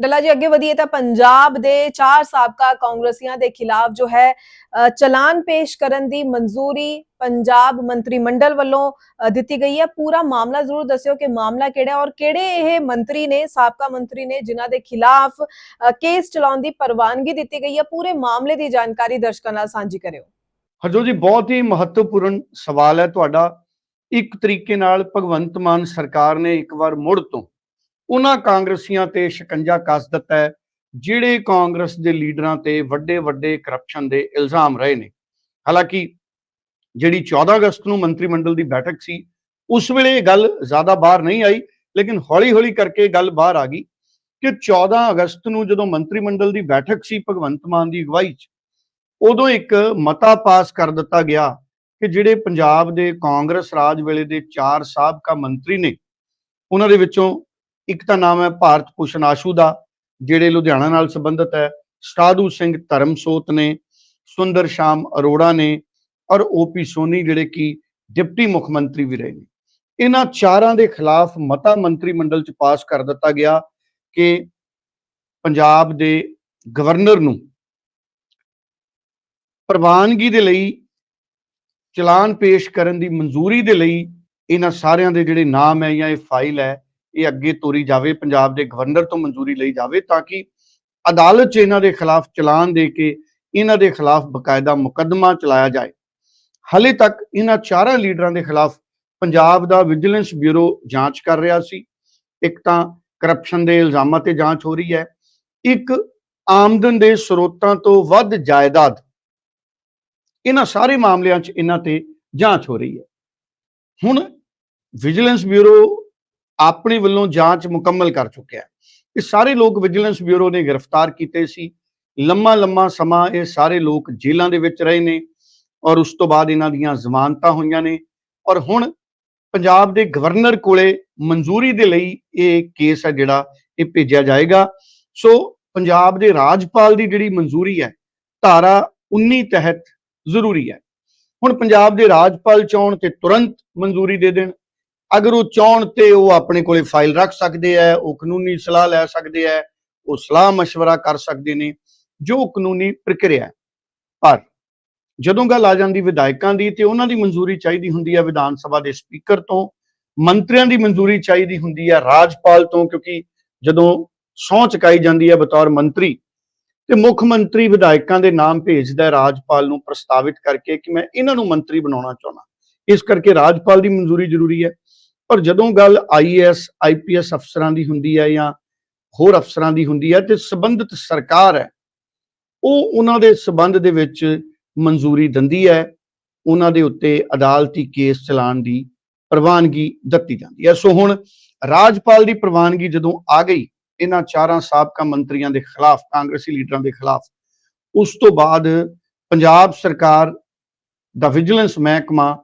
ਡੱਲਾ ਜੀ, ਅੱਗੇ ਵਧੀਏ ਤਾਂ ਪੰਜਾਬ ਦੇ ਚਾਰ ਸਾਬਕਾ ਕਾਂਗਰਸੀਆਂ ਦੇ ਖਿਲਾਫ ਜੋ ਹੈ ਚਲਾਨ ਪੇਸ਼ ਕਰਨ ਦੀ ਮਨਜ਼ੂਰੀ ਪੰਜਾਬ ਮੰਤਰੀ ਮੰਡਲ ਵੱਲੋਂ ਦਿੱਤੀ ਗਈ ਹੈ। ਪੂਰਾ ਮਾਮਲਾ ਜ਼ਰੂਰ ਦੱਸਿਓ ਕਿ ਮਾਮਲਾ ਕਿਹੜਾ ਔਰ ਕਿਹੜੇ ਇਹ ਮੰਤਰੀ ਨੇ, ਸਾਬਕਾ ਮੰਤਰੀ ਨੇ ਜਿਨ੍ਹਾਂ ਦੇ ਖਿਲਾਫ ਕੇਸ ਚਲਾਉਣ ਦੀ ਪ੍ਰਵਾਨਗੀ ਦਿੱਤੀ ਗਈ ਹੈ। ਪੂਰੇ ਮਾਮਲੇ ਦੀ ਜਾਣਕਾਰੀ ਦਰਸ਼ਕਾਂ ਨਾਲ ਸਾਂਝੀ ਕਰਿਓ। ਹਰਜੋਤ ਜੀ, ਬਹੁਤ ਹੀ ਮਹੱਤਵਪੂਰਨ ਸਵਾਲ ਹੈ ਤੁਹਾਡਾ। ਇੱਕ ਤਰੀਕੇ ਨਾਲ ਭਗਵੰਤ ਮਾਨ ਸਰਕਾਰ ਨੇ ਇੱਕ ਵਾਰ ਮੁੜ ਤੋਂ ਉਹਨਾਂ ਕਾਂਗਰਸੀਆਂ ਤੇ ਸ਼ਿਕੰਜਾ ਕੱਸ ਦਿੱਤਾ ਹੈ, ਜਿਹੜੇ ਕਾਂਗਰਸ ਦੇ ਲੀਡਰਾਂ ਤੇ ਵੱਡੇ ਵੱਡੇ ਕਰਪਸ਼ਨ ਦੇ ਇਲਜ਼ਾਮ ਰਹੇ ਨੇ। ਹਾਲਾਂਕਿ ਜਿਹੜੀ 14 ਅਗਸਤ ਨੂੰ ਮੰਤਰੀ ਮੰਡਲ ਦੀ ਬੈਠਕ ਸੀ, ਉਸ ਵੇਲੇ ਇਹ ਗੱਲ ਜ਼ਿਆਦਾ ਬਾਹਰ ਨਹੀਂ ਆਈ, ਲੇਕਿਨ ਹੌਲੀ-ਹੌਲੀ ਕਰਕੇ ਗੱਲ ਬਾਹਰ ਆ ਗਈ ਕਿ 14 ਅਗਸਤ ਨੂੰ ਜਦੋਂ ਮੰਤਰੀ ਮੰਡਲ ਦੀ ਬੈਠਕ ਸੀ ਭਗਵੰਤ ਮਾਨ ਦੀ ਅਗਵਾਈ 'ਚ, ਉਦੋਂ ਇੱਕ ਮਤਾ ਪਾਸ ਕਰ ਦਿੱਤਾ ਗਿਆ ਕਿ ਜਿਹੜੇ ਪੰਜਾਬ ਦੇ ਕਾਂਗਰਸ ਰਾਜ ਵੇਲੇ ਦੇ ਚਾਰ ਸਾਬਕਾ ਮੰਤਰੀ ਨੇ, ਉਹਨਾਂ ਦੇ ਵਿੱਚੋਂ ਇੱਕ ਤਾਂ ਨਾਮ ਹੈ ਭਾਰਤ ਭੂਸ਼ਣ ਆਸ਼ੂ ਦਾ, ਜਿਹੜੇ ਲੁਧਿਆਣਾ ਨਾਲ ਸੰਬੰਧਿਤ ਹੈ। ਸਾਧੂ ਸਿੰਘ ਧਰਮਸੋਤ ਨੇ, ਸੁੰਦਰ ਸ਼ਾਮ ਅਰੋੜਾ ਨੇ ਔਰ ਓਪੀ ਸੋਨੀ ਜਿਹੜੇ ਕਿ ਡਿਪਟੀ ਮੁੱਖ ਮੰਤਰੀ ਵੀ ਰਹੇ ਨੇ। ਇਹਨਾਂ ਚਾਰਾਂ ਦੇ ਖਿਲਾਫ ਮਤਾ ਮੰਤਰੀ ਮੰਡਲ ਚ ਪਾਸ ਕਰ ਦਿੱਤਾ ਗਿਆ ਕਿ ਪੰਜਾਬ ਦੇ ਗਵਰਨਰ ਨੂੰ ਪ੍ਰਵਾਨਗੀ ਦੇ ਲਈ, ਚਲਾਨ ਪੇਸ਼ ਕਰਨ ਦੀ ਮਨਜ਼ੂਰੀ ਦੇ ਲਈ ਇਹਨਾਂ ਸਾਰਿਆਂ ਦੇ ਜਿਹੜੇ ਨਾਮ ਹੈ ਜਾਂ ਇਹ ਫਾਈਲ ਹੈ ਇਹ ਅੱਗੇ ਤੋਰੀ ਜਾਵੇ, ਪੰਜਾਬ ਦੇ ਗਵਰਨਰ ਤੋਂ ਮਨਜ਼ੂਰੀ ਲਈ ਜਾਵੇ ਤਾਂ ਕਿ ਅਦਾਲਤ 'ਚ ਇਹਨਾਂ ਦੇ ਖਿਲਾਫ ਚਲਾਨ ਦੇ ਕੇ ਇਹਨਾਂ ਦੇ ਖਿਲਾਫ ਬਕਾਇਦਾ ਮੁਕੱਦਮਾ ਚਲਾਇਆ ਜਾਏ। ਹਲੇ ਤੱਕ ਇਹਨਾਂ ਚਾਰਾਂ ਲੀਡਰਾਂ ਦੇ ਖਿਲਾਫ ਪੰਜਾਬ ਦਾ ਵਿਜੀਲੈਂਸ ਬਿਊਰੋ ਜਾਂਚ ਕਰ ਰਿਹਾ ਸੀ। ਇੱਕ ਤਾਂ ਕਰਪਸ਼ਨ ਦੇ ਇਲਜ਼ਾਮਾਂ ਤੇ ਜਾਂਚ ਹੋ ਰਹੀ ਹੈ। ਇੱਕ ਆਮਦਨ ਦੇ ਸਰੋਤਾਂ ਤੋਂ ਵੱਧ ਜਾਇਦਾਦ। ਇਹਨਾਂ ਸਾਰੇ ਮਾਮਲਿਆਂ 'ਚ ਇਹਨਾਂ ਤੇ ਜਾਂਚ ਹੋ ਰਹੀ ਹੈ। ਹੁਣ ਵਿਜੀਲੈਂਸ ਬਿਊਰੋ ਆਪਣੇ ਵੱਲੋਂ ਜਾਂਚ ਮੁਕੰਮਲ ਕਰ ਚੁੱਕਿਆ ਹੈ। ਇਹ ਸਾਰੇ ਲੋਕ ਵਿਜੀਲੈਂਸ ਬਿਊਰੋ ਨੇ ਗ੍ਰਿਫਤਾਰ ਕੀਤੇ ਸੀ। ਲੰਮਾ ਲੰਮਾ ਸਮਾਂ ਇਹ ਸਾਰੇ ਲੋਕ ਜੇਲ੍ਹਾਂ ਦੇ ਵਿੱਚ ਰਹੇ ਨੇ ਔਰ ਉਸ ਤੋਂ ਬਾਅਦ ਇਹਨਾਂ ਦੀਆਂ ਜ਼ਮਾਨਤਾਂ ਹੋਈਆਂ ਨੇ ਔਰ ਹੁਣ ਪੰਜਾਬ ਦੇ ਗਵਰਨਰ ਕੋਲੇ ਮਨਜ਼ੂਰੀ ਦੇ ਲਈ ਇਹ ਕੇਸ ਹੈ ਜਿਹੜਾ ਇਹ ਭੇਜਿਆ ਜਾਏਗਾ। ਸੋ ਪੰਜਾਬ ਦੇ ਰਾਜਪਾਲ ਦੀ ਜਿਹੜੀ ਮਨਜ਼ੂਰੀ ਹੈ, ਧਾਰਾ 19 ਤਹਿਤ ਜ਼ਰੂਰੀ ਹੈ। ਹੁਣ ਪੰਜਾਬ ਦੇ ਰਾਜਪਾਲ ਚਾਹਣ ਤੇ ਤੁਰੰਤ ਮਨਜ਼ੂਰੀ ਦੇ ਦੇਣ। ਅਗਰ ਉਹ ਚਾਹਣ ਤੇ ਉਹ ਆਪਣੇ ਕੋਲੇ ਫਾਈਲ ਰੱਖ ਸਕਦੇ ਆ ਉਹ ਕਾਨੂੰਨੀ ਸਲਾਹ ਲੈ ਸਕਦੇ ਆ ਉਹ ਸਲਾਹ مشورہ ਕਰ ਸਕਦੇ ਨੇ ਜੋ ਕਾਨੂੰਨੀ ਪ੍ਰਕਿਰਿਆ ਹੈ ਪਰ ਜਦੋਂ ਗੱਲ ਆ ਜਾਂਦੀ ਵਿਧਾਇਕਾਂ ਦੀ ਤੇ ਉਹਨਾਂ ਦੀ ਮਨਜ਼ੂਰੀ ਚਾਹੀਦੀ ਹੁੰਦੀ ਹੈ ਵਿਧਾਨ ਸਭਾ ਦੇ ਸਪੀਕਰ ਤੋਂ ਮੰਤਰੀਆਂ ਦੀ ਮਨਜ਼ੂਰੀ ਚਾਹੀਦੀ ਹੁੰਦੀ ਹੈ ਰਾਜਪਾਲ ਤੋਂ ਕਿਉਂਕਿ ਜਦੋਂ ਸਹੁੰ ਚੁਕਾਈ ਜਾਂਦੀ ਹੈ ਬਤੌਰ ਮੰਤਰੀ ਤੇ ਮੁੱਖ ਮੰਤਰੀ ਵਿਧਾਇਕਾਂ ਦੇ ਨਾਮ ਭੇਜਦਾ ਹੈ ਰਾਜਪਾਲ ਨੂੰ ਪ੍ਰਸਤਾਵਿਤ ਕਰਕੇ ਕਿ ਮੈਂ ਇਹਨਾਂ ਨੂੰ ਮੰਤਰੀ ਬਣਾਉਣਾ ਚਾਹੁੰਦਾ ਇਸ ਕਰਕੇ ਰਾਜਪਾਲ ਦੀ ਮਨਜ਼ੂਰੀ ਜ਼ਰੂਰੀ ਹੈ ਪਰ ਜਦੋਂ ਗੱਲ ਆਈਐਸ ਆਈਪੀਐਸ ਅਫਸਰਾਂ ਦੀ ਹੁੰਦੀ ਹੈ ਜਾਂ ਹੋਰ ਅਫਸਰਾਂ ਦੀ ਹੁੰਦੀ ਹੈ ਤੇ ਸੰਬੰਧਿਤ ਸਰਕਾਰ ਹੈ, ਉਹ ਉਹਨਾਂ ਦੇ ਸੰਬੰਧ ਦੇ ਵਿੱਚ ਮਨਜ਼ੂਰੀ ਦਿੰਦੀ ਹੈ, ਉਹਨਾਂ ਦੇ ਉੱਤੇ ਅਦਾਲਤੀ ਕੇਸ ਚਲਾਉਣ ਦੀ ਪ੍ਰਵਾਨਗੀ ਦਿੱਤੀ ਜਾਂਦੀ ਹੈ। ਸੋ ਹੁਣ ਰਾਜਪਾਲ ਦੀ ਪ੍ਰਵਾਨਗੀ ਜਦੋਂ ਆ ਗਈ, ਇਹਨਾਂ ਚਾਰਾਂ ਸਾਬਕਾ ਮੰਤਰੀਆਂ ਦੇ ਖਿਲਾਫ, ਕਾਂਗਰਸੀ ਲੀਡਰਾਂ ਦੇ ਖਿਲਾਫ, ਉਸ ਤੋਂ ਬਾਅਦ ਪੰਜਾਬ ਸਰਕਾਰ ਦਾ ਵਿਜੀਲੈਂਸ ਮਹਿਕਮਾ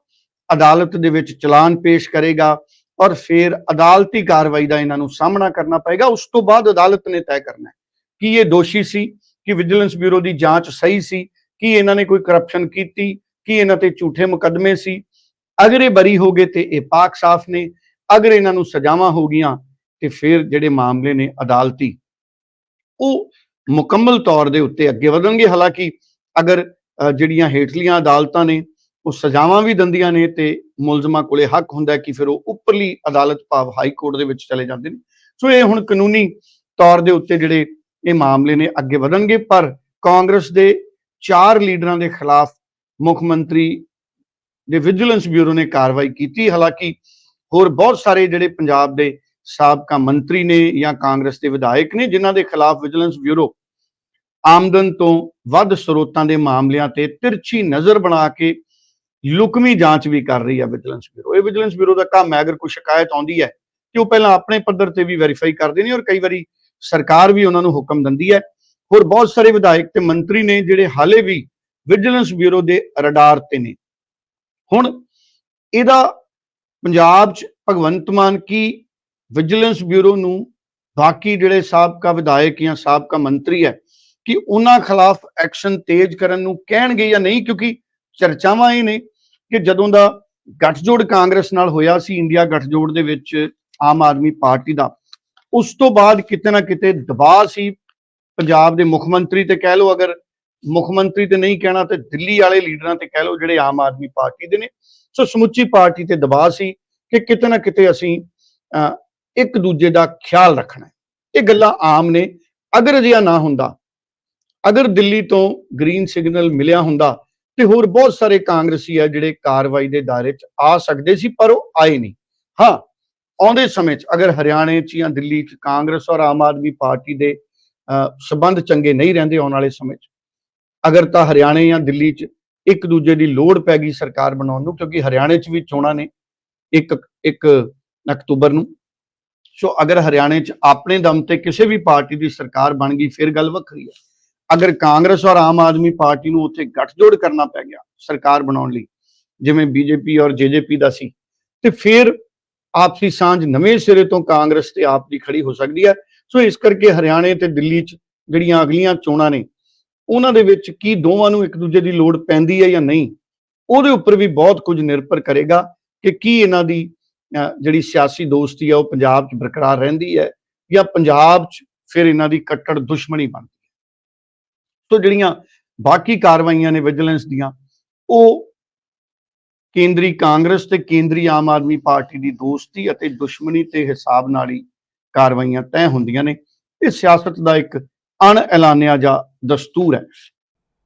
ਅਦਾਲਤ ਦੇ ਵਿੱਚ ਚਲਾਨ ਪੇਸ਼ ਕਰੇਗਾ ਔਰ ਫਿਰ ਅਦਾਲਤੀ ਕਾਰਵਾਈ ਦਾ ਇਹਨਾਂ ਨੂੰ ਸਾਹਮਣਾ ਕਰਨਾ ਪਏਗਾ। ਉਸ ਤੋਂ ਬਾਅਦ ਅਦਾਲਤ ਨੇ ਤੈਅ ਕਰਨਾ ਹੈ ਕਿ ਇਹ ਦੋਸ਼ੀ ਸੀ, ਕਿ ਵਿਜੀਲੈਂਸ ਬਿਊਰੋ ਦੀ ਜਾਂਚ ਸਹੀ ਸੀ, ਕਿ ਇਹਨਾਂ ਨੇ ਕੋਈ ਕਰਪਸ਼ਨ ਕੀਤੀ, ਕਿ ਇਹਨਾਂ ਤੇ ਝੂਠੇ ਮੁਕੱਦਮੇ ਸੀ। ਅਗਰ ਇਹ ਬਰੀ ਹੋ ਗਏ ਤੇ ਇਹ ਪਾਕ ਸਾਫ਼ ਨੇ। ਅਗਰ ਇਹਨਾਂ ਨੂੰ ਸਜ਼ਾਵਾਂ ਹੋ ਗਈਆਂ ਤੇ ਫਿਰ ਜਿਹੜੇ ਮਾਮਲੇ ਨੇ ਅਦਾਲਤੀ, ਉਹ ਮੁਕੰਮਲ ਤੌਰ ਦੇ ਉੱਤੇ ਅੱਗੇ ਵਧਣਗੇ। ਹਾਲਾਂਕਿ ਅਗਰ ਜਿਹੜੀਆਂ ਹੇਠਲੀਆਂ ਅਦਾਲਤਾਂ ਨੇ ਉਹ ਸਜ਼ਾਵਾਂ ਵੀ ਦਿੰਦੀਆਂ ਨੇ ਤੇ ਮੁਲਜ਼ਮਾਂ ਕੋਲੇ ਹੱਕ ਹੁੰਦਾ ਕਿ ਫਿਰ ਉਹ ਉੱਪਰਲੀ ਅਦਾਲਤ ਭਾਵ ਹਾਈ ਕੋਰਟ ਦੇ ਵਿੱਚ ਚਲੇ ਜਾਂਦੇ ਨੇ। ਸੋ ਇਹ ਹੁਣ ਕਾਨੂੰਨੀ ਤੌਰ ਦੇ ਉੱਤੇ ਜਿਹੜੇ ਇਹ ਮਾਮਲੇ ਨੇ ਅੱਗੇ ਵਧਣਗੇ, ਪਰ ਕਾਂਗਰਸ ਦੇ ਚਾਰ ਲੀਡਰਾਂ ਦੇ ਖਿਲਾਫ ਮੁੱਖ ਮੰਤਰੀ ਦੇ ਵਿਜੀਲੈਂਸ ਬਿਊਰੋ ਨੇ ਕਾਰਵਾਈ ਕੀਤੀ। ਹਾਲਾਂਕਿ ਹੋਰ ਬਹੁਤ ਸਾਰੇ ਜਿਹੜੇ ਪੰਜਾਬ ਦੇ ਸਾਬਕਾ ਮੰਤਰੀ ਨੇ ਜਾਂ ਕਾਂਗਰਸ ਦੇ ਵਿਧਾਇਕ ਨੇ, ਜਿਨ੍ਹਾਂ ਦੇ ਖਿਲਾਫ ਵਿਜੀਲੈਂਸ ਬਿਊਰੋ ਆਮਦਨ ਤੋਂ ਵੱਧ ਸਰੋਤਾਂ ਦੇ ਮਾਮਲਿਆਂ ਤੇ ਤਿਰਛੀ ਨਜ਼ਰ ਬਣਾ ਕੇ ਲੁਕਵੀਂ ਜਾਂਚ ਵੀ ਕਰ ਰਹੀ ਹੈ ਵਿਜੀਲੈਂਸ ਬਿਊਰੋ। ਇਹ ਵਿਜੀਲੈਂਸ ਬਿਊਰੋ ਦਾ ਕੰਮ ਹੈ, ਅਗਰ ਕੋਈ ਸ਼ਿਕਾਇਤ ਆਉਂਦੀ ਹੈ ਕਿ ਉਹ ਪਹਿਲਾਂ ਆਪਣੇ ਪੱਧਰ ਤੇ ਵੀ ਵੈਰੀਫਾਈ ਕਰਦੇ ਨੇ ਔਰ ਕਈ ਵਾਰੀ ਸਰਕਾਰ ਵੀ ਉਹਨਾਂ ਨੂੰ ਹੁਕਮ ਦਿੰਦੀ ਹੈ। ਹੋਰ ਬਹੁਤ ਸਾਰੇ ਵਿਧਾਇਕ ਤੇ ਮੰਤਰੀ ਨੇ ਜਿਹੜੇ ਹਾਲੇ ਵੀ ਵਿਜੀਲੈਂਸ ਬਿਊਰੋ ਦੇ ਰਡਾਰ ਤੇ ਨੇ। ਹੁਣ ਇਹਦਾ ਪੰਜਾਬ 'ਚ ਭਗਵੰਤ ਮਾਨ ਕੀ ਵਿਜੀਲੈਂਸ ਬਿਊਰੋ ਨੂੰ ਬਾਕੀ ਜਿਹੜੇ ਸਾਬਕਾ ਵਿਧਾਇਕ ਜਾਂ ਸਾਬਕਾ ਮੰਤਰੀ ਹੈ, ਕਿ ਉਹਨਾਂ ਖਿਲਾਫ ਐਕਸ਼ਨ ਤੇਜ਼ ਕਰਨ ਨੂੰ ਕਹਿਣਗੇ ਜਾਂ ਨਹੀਂ? ਕਿਉਂਕਿ ਚਰਚਾਵਾਂ ਇਹ ਨੇ। ਕਿ ਜਦੋਂ ਦਾ ਗੱਠਜੋੜ ਕਾਂਗਰਸ ਨਾਲ ਹੋਇਆ ਸੀ, ਇੰਡੀਆ ਗੱਠਜੋੜ ਦੇ ਵਿੱਚ ਆਮ ਆਦਮੀ ਪਾਰਟੀ ਦਾ, ਉਸ ਤੋਂ ਬਾਅਦ ਕਿਤੇ ਨਾ ਕਿਤੇ ਦਬਾਅ ਸੀ। ਪੰਜਾਬ ਦੇ ਮੁੱਖ ਮੰਤਰੀ ਤੇ ਕਹਿ ਲਓ, ਅਗਰ ਮੁੱਖ ਮੰਤਰੀ ਤੇ ਨਹੀਂ ਕਹਿਣਾ ਤੇ ਦਿੱਲੀ ਵਾਲੇ ਲੀਡਰਾਂ ਤੇ ਕਹਿ ਲਓ, ਜਿਹੜੇ ਆਮ ਆਦਮੀ ਪਾਰਟੀ ਦੇ ਨੇ। ਸੋ ਸਮੁੱਚੀ ਪਾਰਟੀ ਤੇ ਦਬਾਅ ਸੀ ਕਿ ਕਿਤੇ ਨਾ ਕਿਤੇ ਅਸੀਂ ਇੱਕ ਦੂਜੇ ਦਾ ਖਿਆਲ ਰੱਖਣਾ ਇਹ ਗੱਲਾਂ ਆਮ ਨੇ। ਅਗਰ ਅਜਿਹਾ ਨਾ ਹੁੰਦਾ, ਅਗਰ ਦਿੱਲੀ ਤੋਂ ਗ੍ਰੀਨ ਸਿਗਨਲ ਮਿਲਿਆ ਹੁੰਦਾ ਤੇ ਹੋਰ ਬਹੁਤ ਸਾਰੇ ਕਾਂਗਰਸੀ ਆ ਜਿਹੜੇ ਕਾਰਵਾਈ ਦੇ ਦਾਇਰੇ 'ਚ ਆ ਸਕਦੇ ਸੀ ਪਰ ਉਹ ਆਏ ਨਹੀਂ। ਹਾਂ ਆਉਂਦੇ ਸਮੇਂ 'ਚ ਅਗਰ ਹਰਿਆਣੇ 'ਚ ਜਾਂ ਦਿੱਲੀ 'ਚ ਕਾਂਗਰਸ ਔਰ ਆਮ ਆਦਮੀ ਪਾਰਟੀ ਦੇ ਅਹ, ਸਬੰਧ ਚੰਗੇ ਨਹੀਂ ਰਹਿੰਦੇ ਆਉਣ ਵਾਲੇ ਸਮੇਂ 'ਚ ਅਗਰ ਤਾਂ ਹਰਿਆਣੇ ਜਾਂ ਦਿੱਲੀ 'ਚ ਇੱਕ ਦੂਜੇ ਦੀ ਲੋੜ ਪੈ ਗਈ ਸਰਕਾਰ ਬਣਾਉਣ ਨੂੰ ਕਿਉਂਕਿ ਹਰਿਆਣੇ 'ਚ ਵੀ ਚੋਣਾਂ ਨੇ ਇੱਕ ਇੱਕ ਅਕਤੂਬਰ ਨੂੰ। ਸੋ ਅਗਰ ਹਰਿਆਣੇ 'ਚ ਆਪਣੇ ਦਮ ਤੇ ਕਿਸੇ ਵੀ ਪਾਰਟੀ ਦੀ ਸਰਕਾਰ ਬਣ ਗਈ ਫਿਰ ਗੱਲ ਵੱਖਰੀ ਹੈ। ਅਗਰ ਕਾਂਗਰਸ ਔਰ ਆਮ ਆਦਮੀ ਪਾਰਟੀ ਨੂੰ ਉੱਥੇ ਗੱਠਜੋੜ ਕਰਨਾ ਪੈ ਗਿਆ ਸਰਕਾਰ ਬਣਾਉਣ ਲਈ, ਜਿਵੇਂ ਬੀਜੇਪੀ ਔਰ ਜੇਜੇਪੀ ਦਾ ਸੀ, ਤੇ ਫਿਰ ਆਪਸੀ ਸਾਂਝ ਨਵੇਂ ਸਿਰੇ ਤੋਂ ਕਾਂਗਰਸ ਤੇ ਆਪ ਦੀ ਖੜੀ ਹੋ ਸਕਦੀ ਹੈ। ਸੋ ਇਸ ਕਰਕੇ ਹਰਿਆਣੇ ਤੇ ਦਿੱਲੀ 'ਚ ਜਿਹੜੀਆਂ ਅਗਲੀਆਂ ਚੋਣਾਂ ਨੇ, ਉਹਨਾਂ ਦੇ ਵਿੱਚ ਕੀ ਦੋਵਾਂ ਨੂੰ ਇੱਕ ਦੂਜੇ ਦੀ ਲੋੜ ਪੈਂਦੀ ਹੈ ਜਾਂ ਨਹੀਂ, ਉਹਦੇ ਉੱਪਰ ਵੀ ਬਹੁਤ ਕੁਝ ਨਿਰਭਰ ਕਰੇਗਾ ਕਿ ਕੀ ਇਹਨਾਂ ਦੀ ਜਿਹੜੀ ਸਿਆਸੀ ਦੋਸਤੀ ਹੈ ਉਹ ਪੰਜਾਬ 'ਚ ਬਰਕਰਾਰ ਰਹਿੰਦੀ ਹੈ ਜਾਂ ਪੰਜਾਬ 'ਚ ਫਿਰ ਇਹਨਾਂ ਦੀ ਕੱਟੜ ਦੁਸ਼ਮਣੀ ਬਣਦੀ ਸੋ ਜਿਹੜੀਆਂ ਬਾਕੀ ਕਾਰਵਾਈਆਂ ਨੇ ਵਿਜੀਲੈਂਸ ਦੀਆਂ, ਉਹ ਕੇਂਦਰੀ ਕਾਂਗਰਸ ਤੇ ਕੇਂਦਰੀ ਆਮ ਆਦਮੀ ਪਾਰਟੀ ਦੀ ਦੋਸਤੀ ਅਤੇ ਦੁਸ਼ਮਣੀ ਤੇ ਹਿਸਾਬ ਨਾਲ ਹੀ ਕਾਰਵਾਈਆਂ ਤੈਅ ਹੁੰਦੀਆਂ ਨੇ। ਇਹ ਸਿਆਸਤ ਦਾ ਇੱਕ ਅਣ ਐਲਾਨਿਆ ਜਾ ਦਸਤੂਰ ਹੈ।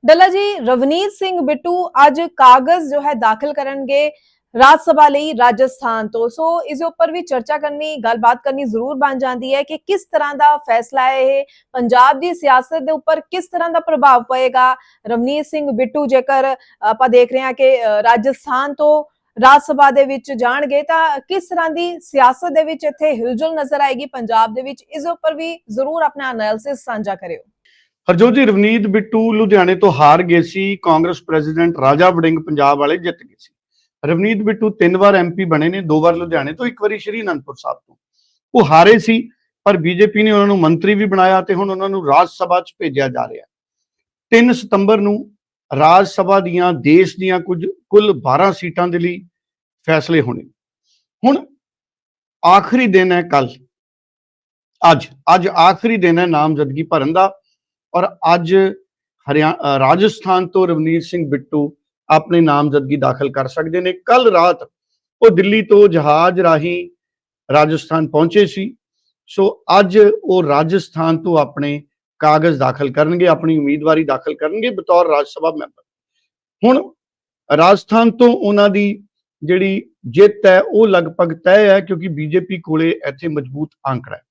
ਡੱਲਾ ਜੀ, ਰਵਨੀਤ ਸਿੰਘ ਬਿੱਟੂ ਅੱਜ ਕਾਗਜ਼ ਜੋ ਹੈ ਦਾਖਲ ਕਰਨਗੇ। ਰਾਜ ਸਭਾ ਲਈ ਰਾਜਸਥਾਨ ਤੋਂ। ਸੋ ਇਸ ਦੇ ਉੱਪਰ ਵੀ ਚਰਚਾ ਕਰਨੀ, ਗੱਲਬਾਤ ਕਰਨੀ ਜ਼ਰੂਰ ਬਣ ਜਾਂਦੀ ਹੈ ਕਿ ਕਿਸ ਤਰ੍ਹਾਂ ਦਾ ਫੈਸਲਾ ਹੈ ਇਹ। ਪੰਜਾਬ ਦੀ ਸਿਆਸਤ ਦੇ ਉੱਪਰ ਕਿਸ ਤਰ੍ਹਾਂ ਦਾ ਪ੍ਰਭਾਵ ਪਏਗਾ? ਰਵਨੀਤ ਸਿੰਘ ਬਿੱਟੂ ਜੇਕਰ ਆਪਾਂ ਦੇਖ ਰਹੇ ਹਾਂ ਕਿ ਰਾਜਸਥਾਨ ਤੋਂ ਰਾਜ ਸਭਾ ਦੇ ਵਿੱਚ ਜਾਣਗੇ ਤਾਂ ਕਿਸ ਤਰ੍ਹਾਂ ਦੀ ਸਿਆਸਤ ਦੇ ਵਿੱਚ ਇੱਥੇ ਹਿਲਜੁਲ ਨਜ਼ਰ ਆਏਗੀ? ਪੰਜਾਬ ਦੇ ਵਿੱਚ ਇਸ ਉੱਪਰ ਵੀ ਜ਼ਰੂਰ ਆਪਣਾ ਐਨਾਲਿਸਿਸ ਸਾਂਝਾ ਕਰਿਓ। ਹਰਜੋਤ ਜੀ, ਰਵਨੀਤ ਬਿੱਟੂ ਲੁਧਿਆਣੇ ਤੋਂ ਹਾਰ ਗਏ ਸੀ। ਕਾਂਗਰਸ ਪ੍ਰੈਜ਼ੀਡੈਂਟ ਰਾਜਾ ਵੜਿੰਗ ਪੰਜਾਬ ਵਾਲੇ ਜਿੱਤ ਗਏ ਸੀ। ਰਵਨੀਤ ਬਿੱਟੂ ਤਿੰਨ ਵਾਰ ਐਮਪੀ ਬਣੇ ਨੇ, ਦੋ ਵਾਰ ਲੁਧਿਆਣੇ ਤੋਂ, ਇੱਕ ਵਾਰੀ ਸ਼੍ਰੀ ਅਨੰਦਪੁਰ ਸਾਹਿਬ ਤੋਂ। ਉਹ ਹਾਰੇ ਸੀ, ਪਰ ਬੀਜੇਪੀ ਨੇ ਉਹਨਾਂ ਨੂੰ ਮੰਤਰੀ ਵੀ ਬਣਾਇਆ ਤੇ ਹੁਣ ਉਹਨਾਂ ਨੂੰ ਰਾਜ ਸਭਾ 'ਚ ਭੇਜਿਆ ਜਾ ਰਿਹਾ। 3 ਸਤੰਬਰ ਨੂੰ ਰਾਜ ਸਭਾ ਦੀਆਂ, ਦੇਸ਼ ਦੀਆਂ ਕੁਝ, ਕੁੱਲ 12 ਸੀਟਾਂ ਦੇ ਲਈ ਫੈਸਲੇ ਹੋਣੇ। ਹੁਣ ਆਖਰੀ ਦਿਨ ਹੈ ਕੱਲ। ਅੱਜ ਅੱਜ ਆਖਰੀ ਦਿਨ ਹੈ ਨਾਮਜ਼ਦਗੀ ਭਰਨ ਦਾ। ਔਰ ਅੱਜ ਹਰਿਆਣਾ ਰਾਜਸਥਾਨ ਤੋਂ ਰਵਨੀਤ ਸਿੰਘ ਬਿੱਟੂ ਆਪਣੇ ਨਾਮਜ਼ਦਗੀ ਦਾਖਲ ਕਰ ਸਕਦੇ ਨੇ। ਕੱਲ ਰਾਤ ਉਹ ਦਿੱਲੀ ਤੋਂ ਜਹਾਜ਼ ਰਾਹੀਂ ਰਾਜਸਥਾਨ ਪਹੁੰਚੇ ਸੀ। ਸੋ ਅੱਜ ਉਹ ਰਾਜਸਥਾਨ ਤੋਂ ਆਪਣੇ ਕਾਗਜ਼ ਦਾਖਲ ਕਰਨਗੇ, ਆਪਣੀ ਉਮੀਦਵਾਰੀ ਦਾਖਲ ਕਰਨਗੇ ਬਤੌਰ ਰਾਜ ਸਭਾ ਮੈਂਬਰ। ਹੁਣ ਰਾਜਸਥਾਨ ਤੋਂ ਉਹਨਾਂ ਦੀ ਜਿਹੜੀ ਜਿੱਤ ਹੈ, ਉਹ ਲਗਭਗ ਤੈਅ ਹੈ ਕਿਉਂਕਿ ਬੀਜੇਪੀ ਕੋਲੇ ਇੱਥੇ ਮਜ਼ਬੂਤ ਅੰਕੜਾ ਹੈ।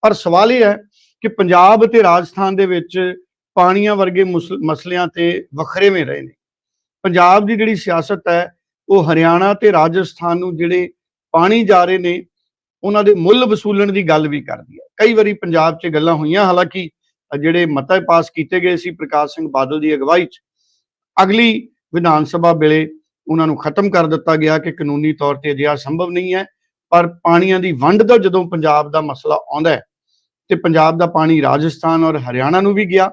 ਪਰ ਸਵਾਲ ਇਹ ਹੈ ਕਿ ਪੰਜਾਬ ਤੇ ਰਾਜਸਥਾਨ ਦੇ ਵਿੱਚ ਪਾਣੀਆਂ ਵਰਗੇ ਮੁਸ- ਮਸਲਿਆਂ ਤੇ ਵੱਖਰੇਵੇਂ ਰਹੇ ਨੇ। ਪੰਜਾਬ ਦੀ ਜਿਹੜੀ ਸਿਆਸਤ ਹੈ, ਉਹ ਹਰਿਆਣਾ ਤੇ ਰਾਜਸਥਾਨ ਨੂੰ ਜਿਹੜੇ ਪਾਣੀ ਜਾ ਰਹੇ ਨੇ, ਉਹਨਾਂ ਦੇ ਮੁੱਲ ਵਸੂਲਣ ਦੀ ਗੱਲ ਵੀ ਕਰਦੀ ਹੈ। ਕਈ ਵਾਰੀ ਪੰਜਾਬ 'ਚ ਗੱਲਾਂ ਹੋਈਆਂ, ਹਾਲਾਂਕਿ ਜਿਹੜੇ ਮਤੇ ਪਾਸ ਕੀਤੇ ਗਏ ਸੀ ਪ੍ਰਕਾਸ਼ ਸਿੰਘ ਬਾਦਲ ਦੀ ਅਗਵਾਈ 'ਚ, ਅਗਲੀ ਵਿਧਾਨ ਸਭਾ ਵੇਲੇ ਉਹਨਾਂ ਨੂੰ ਖਤਮ ਕਰ ਦਿੱਤਾ ਗਿਆ ਕਿ ਕਾਨੂੰਨੀ ਤੌਰ ਤੇ ਅਜਿਹਾ ਸੰਭਵ ਨਹੀਂ ਹੈ, ਪਰ ਪਾਣੀਆਂ ਦੀ ਵੰਡ ਦਾ ਜਦੋਂ ਪੰਜਾਬ ਦਾ ਮਸਲਾ ਆਉਂਦਾ ਹੈ, ਤੇ ਪੰਜਾਬ ਦਾ ਪਾਣੀ ਰਾਜਸਥਾਨ ਔਰ ਹਰਿਆਣਾ ਨੂੰ ਵੀ ਗਿਆ।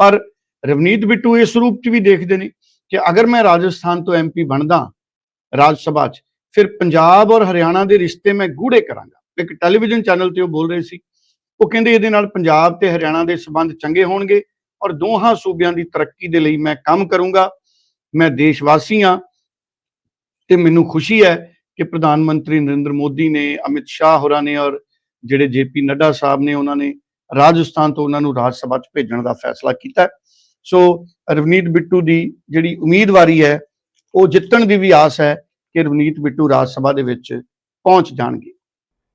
ਪਰ ਰਵਨੀਤ ਬਿੱਟੂ ਇਸ ਰੂਪ 'ਚ ਵੀ ਦੇਖਦੇ ਨੇ ਕਿ ਅਗਰ ਮੈਂ ਰਾਜਸਥਾਨ ਤੋਂ ਐਮਪੀ ਬਣਦਾ ਰਾਜ ਸਭਾ 'ਚ, ਫਿਰ ਪੰਜਾਬ ਔਰ ਹਰਿਆਣਾ ਦੇ ਰਿਸ਼ਤੇ ਮੈਂ ਗੂੜੇ ਕਰਾਂਗਾ। ਇੱਕ ਟੈਲੀਵਿਜ਼ਨ ਚੈਨਲ ਤੇ ਉਹ ਬੋਲ ਰਹੇ ਸੀ। ਉਹ ਕਹਿੰਦੇ ਇਹਦੇ ਨਾਲ ਪੰਜਾਬ ਤੇ ਹਰਿਆਣਾ ਦੇ ਸਬੰਧ ਚੰਗੇ ਹੋਣਗੇ ਔਰ ਦੋਹਾਂ ਸੂਬਿਆਂ ਦੀ ਤਰੱਕੀ ਦੇ ਲਈ ਮੈਂ ਕੰਮ ਕਰੂੰਗਾ। ਮੈਂ ਦੇਸ਼ ਵਾਸੀ ਹਾਂ ਤੇ ਮੈਨੂੰ ਖੁਸ਼ੀ ਹੈ ਕਿ ਪ੍ਰਧਾਨ ਮੰਤਰੀ ਨਰਿੰਦਰ ਮੋਦੀ ਨੇ, ਅਮਿਤ ਸ਼ਾਹ ਹੋਰਾਂ ਨੇ ਔਰ ਜਿਹੜੇ ਜੇਪੀ ਨੱਡਾ ਸਾਹਿਬ ਨੇ ਉਹਨਾਂ ਨੇ ਰਾਜਸਥਾਨ ਤੋਂ ਉਹਨਾਂ ਨੂੰ ਰਾਜ ਸਭਾ 'ਚ ਭੇਜਣ ਦਾ ਫੈਸਲਾ ਕੀਤਾ। ਸੋ ਰਵਨੀਤ ਬਿੱਟੂ ਦੀ ਜਿਹੜੀ ਉਮੀਦਵਾਰੀ ਹੈ ਉਹ ਜਿੱਤਣ ਦੀ ਵੀ ਆਸ ਹੈ ਕਿ ਰਵਨੀਤ ਬਿੱਟੂ ਰਾਜ ਸਭਾ ਦੇ ਵਿੱਚ ਪਹੁੰਚ ਜਾਣਗੇ।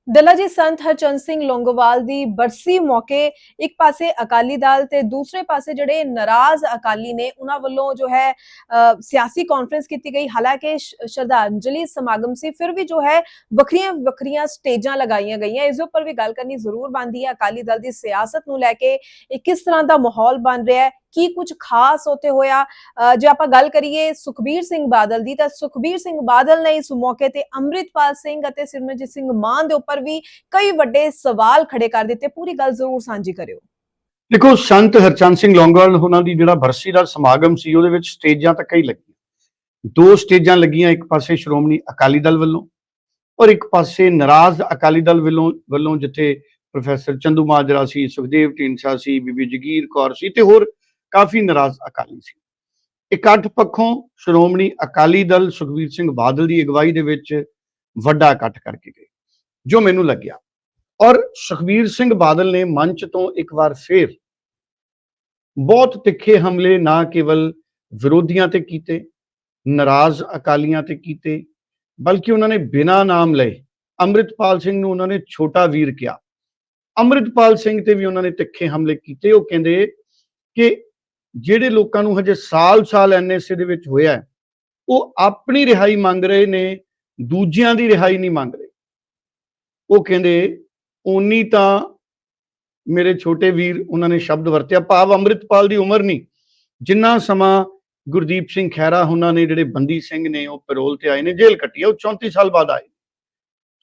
ਦਲਾ ਜੀ ਸੰਤ ਹਰਚੰਦ ਸਿੰਘ ਲੋਂਗੋਵਾਲ ਦੀ ਬਰਸੀ ਮੌਕੇ ਇੱਕ ਪਾਸੇ ਅਕਾਲੀ ਦਲ ਤੇ ਦੂਸਰੇ ਪਾਸੇ ਜਿਹੜੇ ਨਾਰਾਜ਼ ਅਕਾਲੀ ਨੇ ਉਹਨਾਂ ਵੱਲੋਂ ਜੋ ਹੈ ਅ, ਸਿਆਸੀ ਕਾਨਫਰੰਸ ਕੀਤੀ ਗਈ। ਹਾਲਾਂਕਿ ਸ਼ਰਧਾਂਜਲੀ ਸਮਾਗਮ ਸੀ ਫਿਰ ਵੀ ਜੋ ਹੈ ਵੱਖਰੀਆਂ ਵੱਖਰੀਆਂ ਸਟੇਜਾਂ ਲਗਾਈਆਂ ਗਈਆਂ। ਇਸ ਉੱਪਰ ਵੀ ਗੱਲ ਕਰਨੀ ਜ਼ਰੂਰ ਬਣਦੀ ਹੈ। ਅਕਾਲੀ ਦਲ ਦੀ ਸਿਆਸਤ ਨੂੰ ਲੈ ਕੇ ਇਹ ਕਿਸ ਤਰ੍ਹਾਂ ਦਾ ਮਾਹੌਲ ਬਣ ਰਿਹਾ ਹੈ ਕੀ ਕੁਝ ਖਾਸ ਉੱਥੇ ਹੋਇਆ? ਜੇ ਆਪਾਂ ਗੱਲ ਕਰੀਏ ਸੁਖਬੀਰ ਸਿੰਘ ਬਾਦਲ ਦੀ, ਤਾਂ ਸੁਖਬੀਰ ਸਿੰਘ ਬਾਦਲ ਨੇ ਇਸ ਮੌਕੇ ਤੇ ਅੰਮ੍ਰਿਤਪਾਲ ਸਿੰਘ ਅਤੇ ਸਿਮਰਨਜੀਤ ਸਿੰਘ ਮਾਨ ਦੇ ਉੱਪਰ ਵੀ ਕਈ ਵੱਡੇ ਸਵਾਲ ਖੜੇ ਕਰ ਦਿੱਤੇ। ਪੂਰੀ ਗੱਲ ਜ਼ਰੂਰ ਸਾਂਝੀ ਕਰਿਓ। ਦੇਖੋ, ਸੰਤ ਹਰਚੰਦ ਸਿੰਘ ਲੌਂਗੋਵਾਲ ਉਹਨਾਂ ਦੀ ਜਿਹੜਾ ਬਰਸੀ ਦਾ ਸਮਾਗਮ ਸੀ, ਉਹਦੇ ਵਿੱਚ ਸਟੇਜਾਂ ਤਾਂ ਕਈ ਲੱਗੀਆਂ। ਦੋ ਸਟੇਜਾਂ ਲੱਗੀਆਂ, ਇੱਕ ਪਾਸੇ ਸ਼੍ਰੋਮਣੀ ਅਕਾਲੀ ਦਲ ਵੱਲੋਂ ਔਰ ਇੱਕ ਪਾਸੇ ਨਾਰਾਜ਼ ਅਕਾਲੀ ਦਲ ਵੱਲੋਂ ਵੱਲੋਂ ਜਿੱਥੇ ਪ੍ਰੋਫੈਸਰ ਚੰਦੂ ਮਾਜਰਾ ਸੀ, ਸੁਖਦੇਵ ਢੀਂਡਸਾ ਸੀ, ਬੀਬੀ ਜਗੀਰ ਕੌਰ ਸੀ ਤੇ ਹੋਰ ਕਾਫੀ ਨਾਰਾਜ਼ ਅਕਾਲੀ ਸੀ। ਇਕੱਠ ਪੱਖੋਂ ਸ਼੍ਰੋਮਣੀ ਅਕਾਲੀ ਦਲ ਸੁਖਬੀਰ ਸਿੰਘ ਬਾਦਲ ਦੀ ਅਗਵਾਈ ਦੇ ਵਿੱਚ ਵੱਡਾ ਇਕੱਠ ਕਰਕੇ ਗਏ, ਜੋ ਮੈਨੂੰ ਲੱਗਿਆ। ਔਰ ਸੁਖਬੀਰ ਸਿੰਘ ਬਾਦਲ ਨੇ ਮੰਚ ਤੋਂ ਇੱਕ ਵਾਰ ਫੇਰ ਬਹੁਤ ਤਿੱਖੇ ਹਮਲੇ ਨਾ ਕੇਵਲ ਵਿਰੋਧੀਆਂ ਤੇ ਕੀਤੇ, ਨਾਰਾਜ਼ ਅਕਾਲੀਆਂ ਤੇ ਕੀਤੇ, ਬਲਕਿ ਉਹਨਾਂ ਨੇ ਬਿਨਾਂ ਨਾਮ ਲਏ ਅੰਮ੍ਰਿਤਪਾਲ ਸਿੰਘ ਨੂੰ ਉਹਨਾਂ ਨੇ ਛੋਟਾ ਵੀਰ ਕਿਹਾ। ਅੰਮ੍ਰਿਤਪਾਲ ਸਿੰਘ ਤੇ ਵੀ ਉਹਨਾਂ ਨੇ ਤਿੱਖੇ ਹਮਲੇ ਕੀਤੇ, ਉਹ ਕਹਿੰਦੇ ਕਿ ਜਿਹੜੇ ਲੋਕਾਂ ਨੂੰ ਹਜੇ ਸਾਲ-ਸਾਲ ਐਨਐਸਏ ਦੇ ਵਿੱਚ ਹੋਇਆ ਉਹ ਆਪਣੀ ਰਿਹਾਈ ਮੰਗ ਰਹੇ ਨੇ, ਦੂਜਿਆਂ ਦੀ ਰਿਹਾਈ ਨਹੀਂ ਮੰਗ ਰਹੇ। ਉਹ ਕਹਿੰਦੇ, ਓਨੀ ਤਾਂ ਮੇਰੇ ਛੋਟੇ ਵੀਰ ਉਹਨਾਂ ਨੇ ਸ਼ਬਦ ਵਰਤਿਆ, ਭਾਵ ਅੰਮ੍ਰਿਤਪਾਲ ਦੀ ਉਮਰ ਨਹੀਂ। ਜਿੰਨਾ ਸਮਾਂ ਗੁਰਦੀਪ ਸਿੰਘ ਖਹਿਰਾ ਉਹਨਾਂ ਨੇ ਜਿਹੜੇ ਬੰਦੀ ਸਿੰਘ ਨੇ, ਉਹ ਪੈਰੋਲ ਤੇ ਆਏ ਨੇ, ਜੇਲ੍ਹ ਕੱਟੀ ਆ, ਉਹ 34 ਸਾਲ ਬਾਅਦ ਆਏ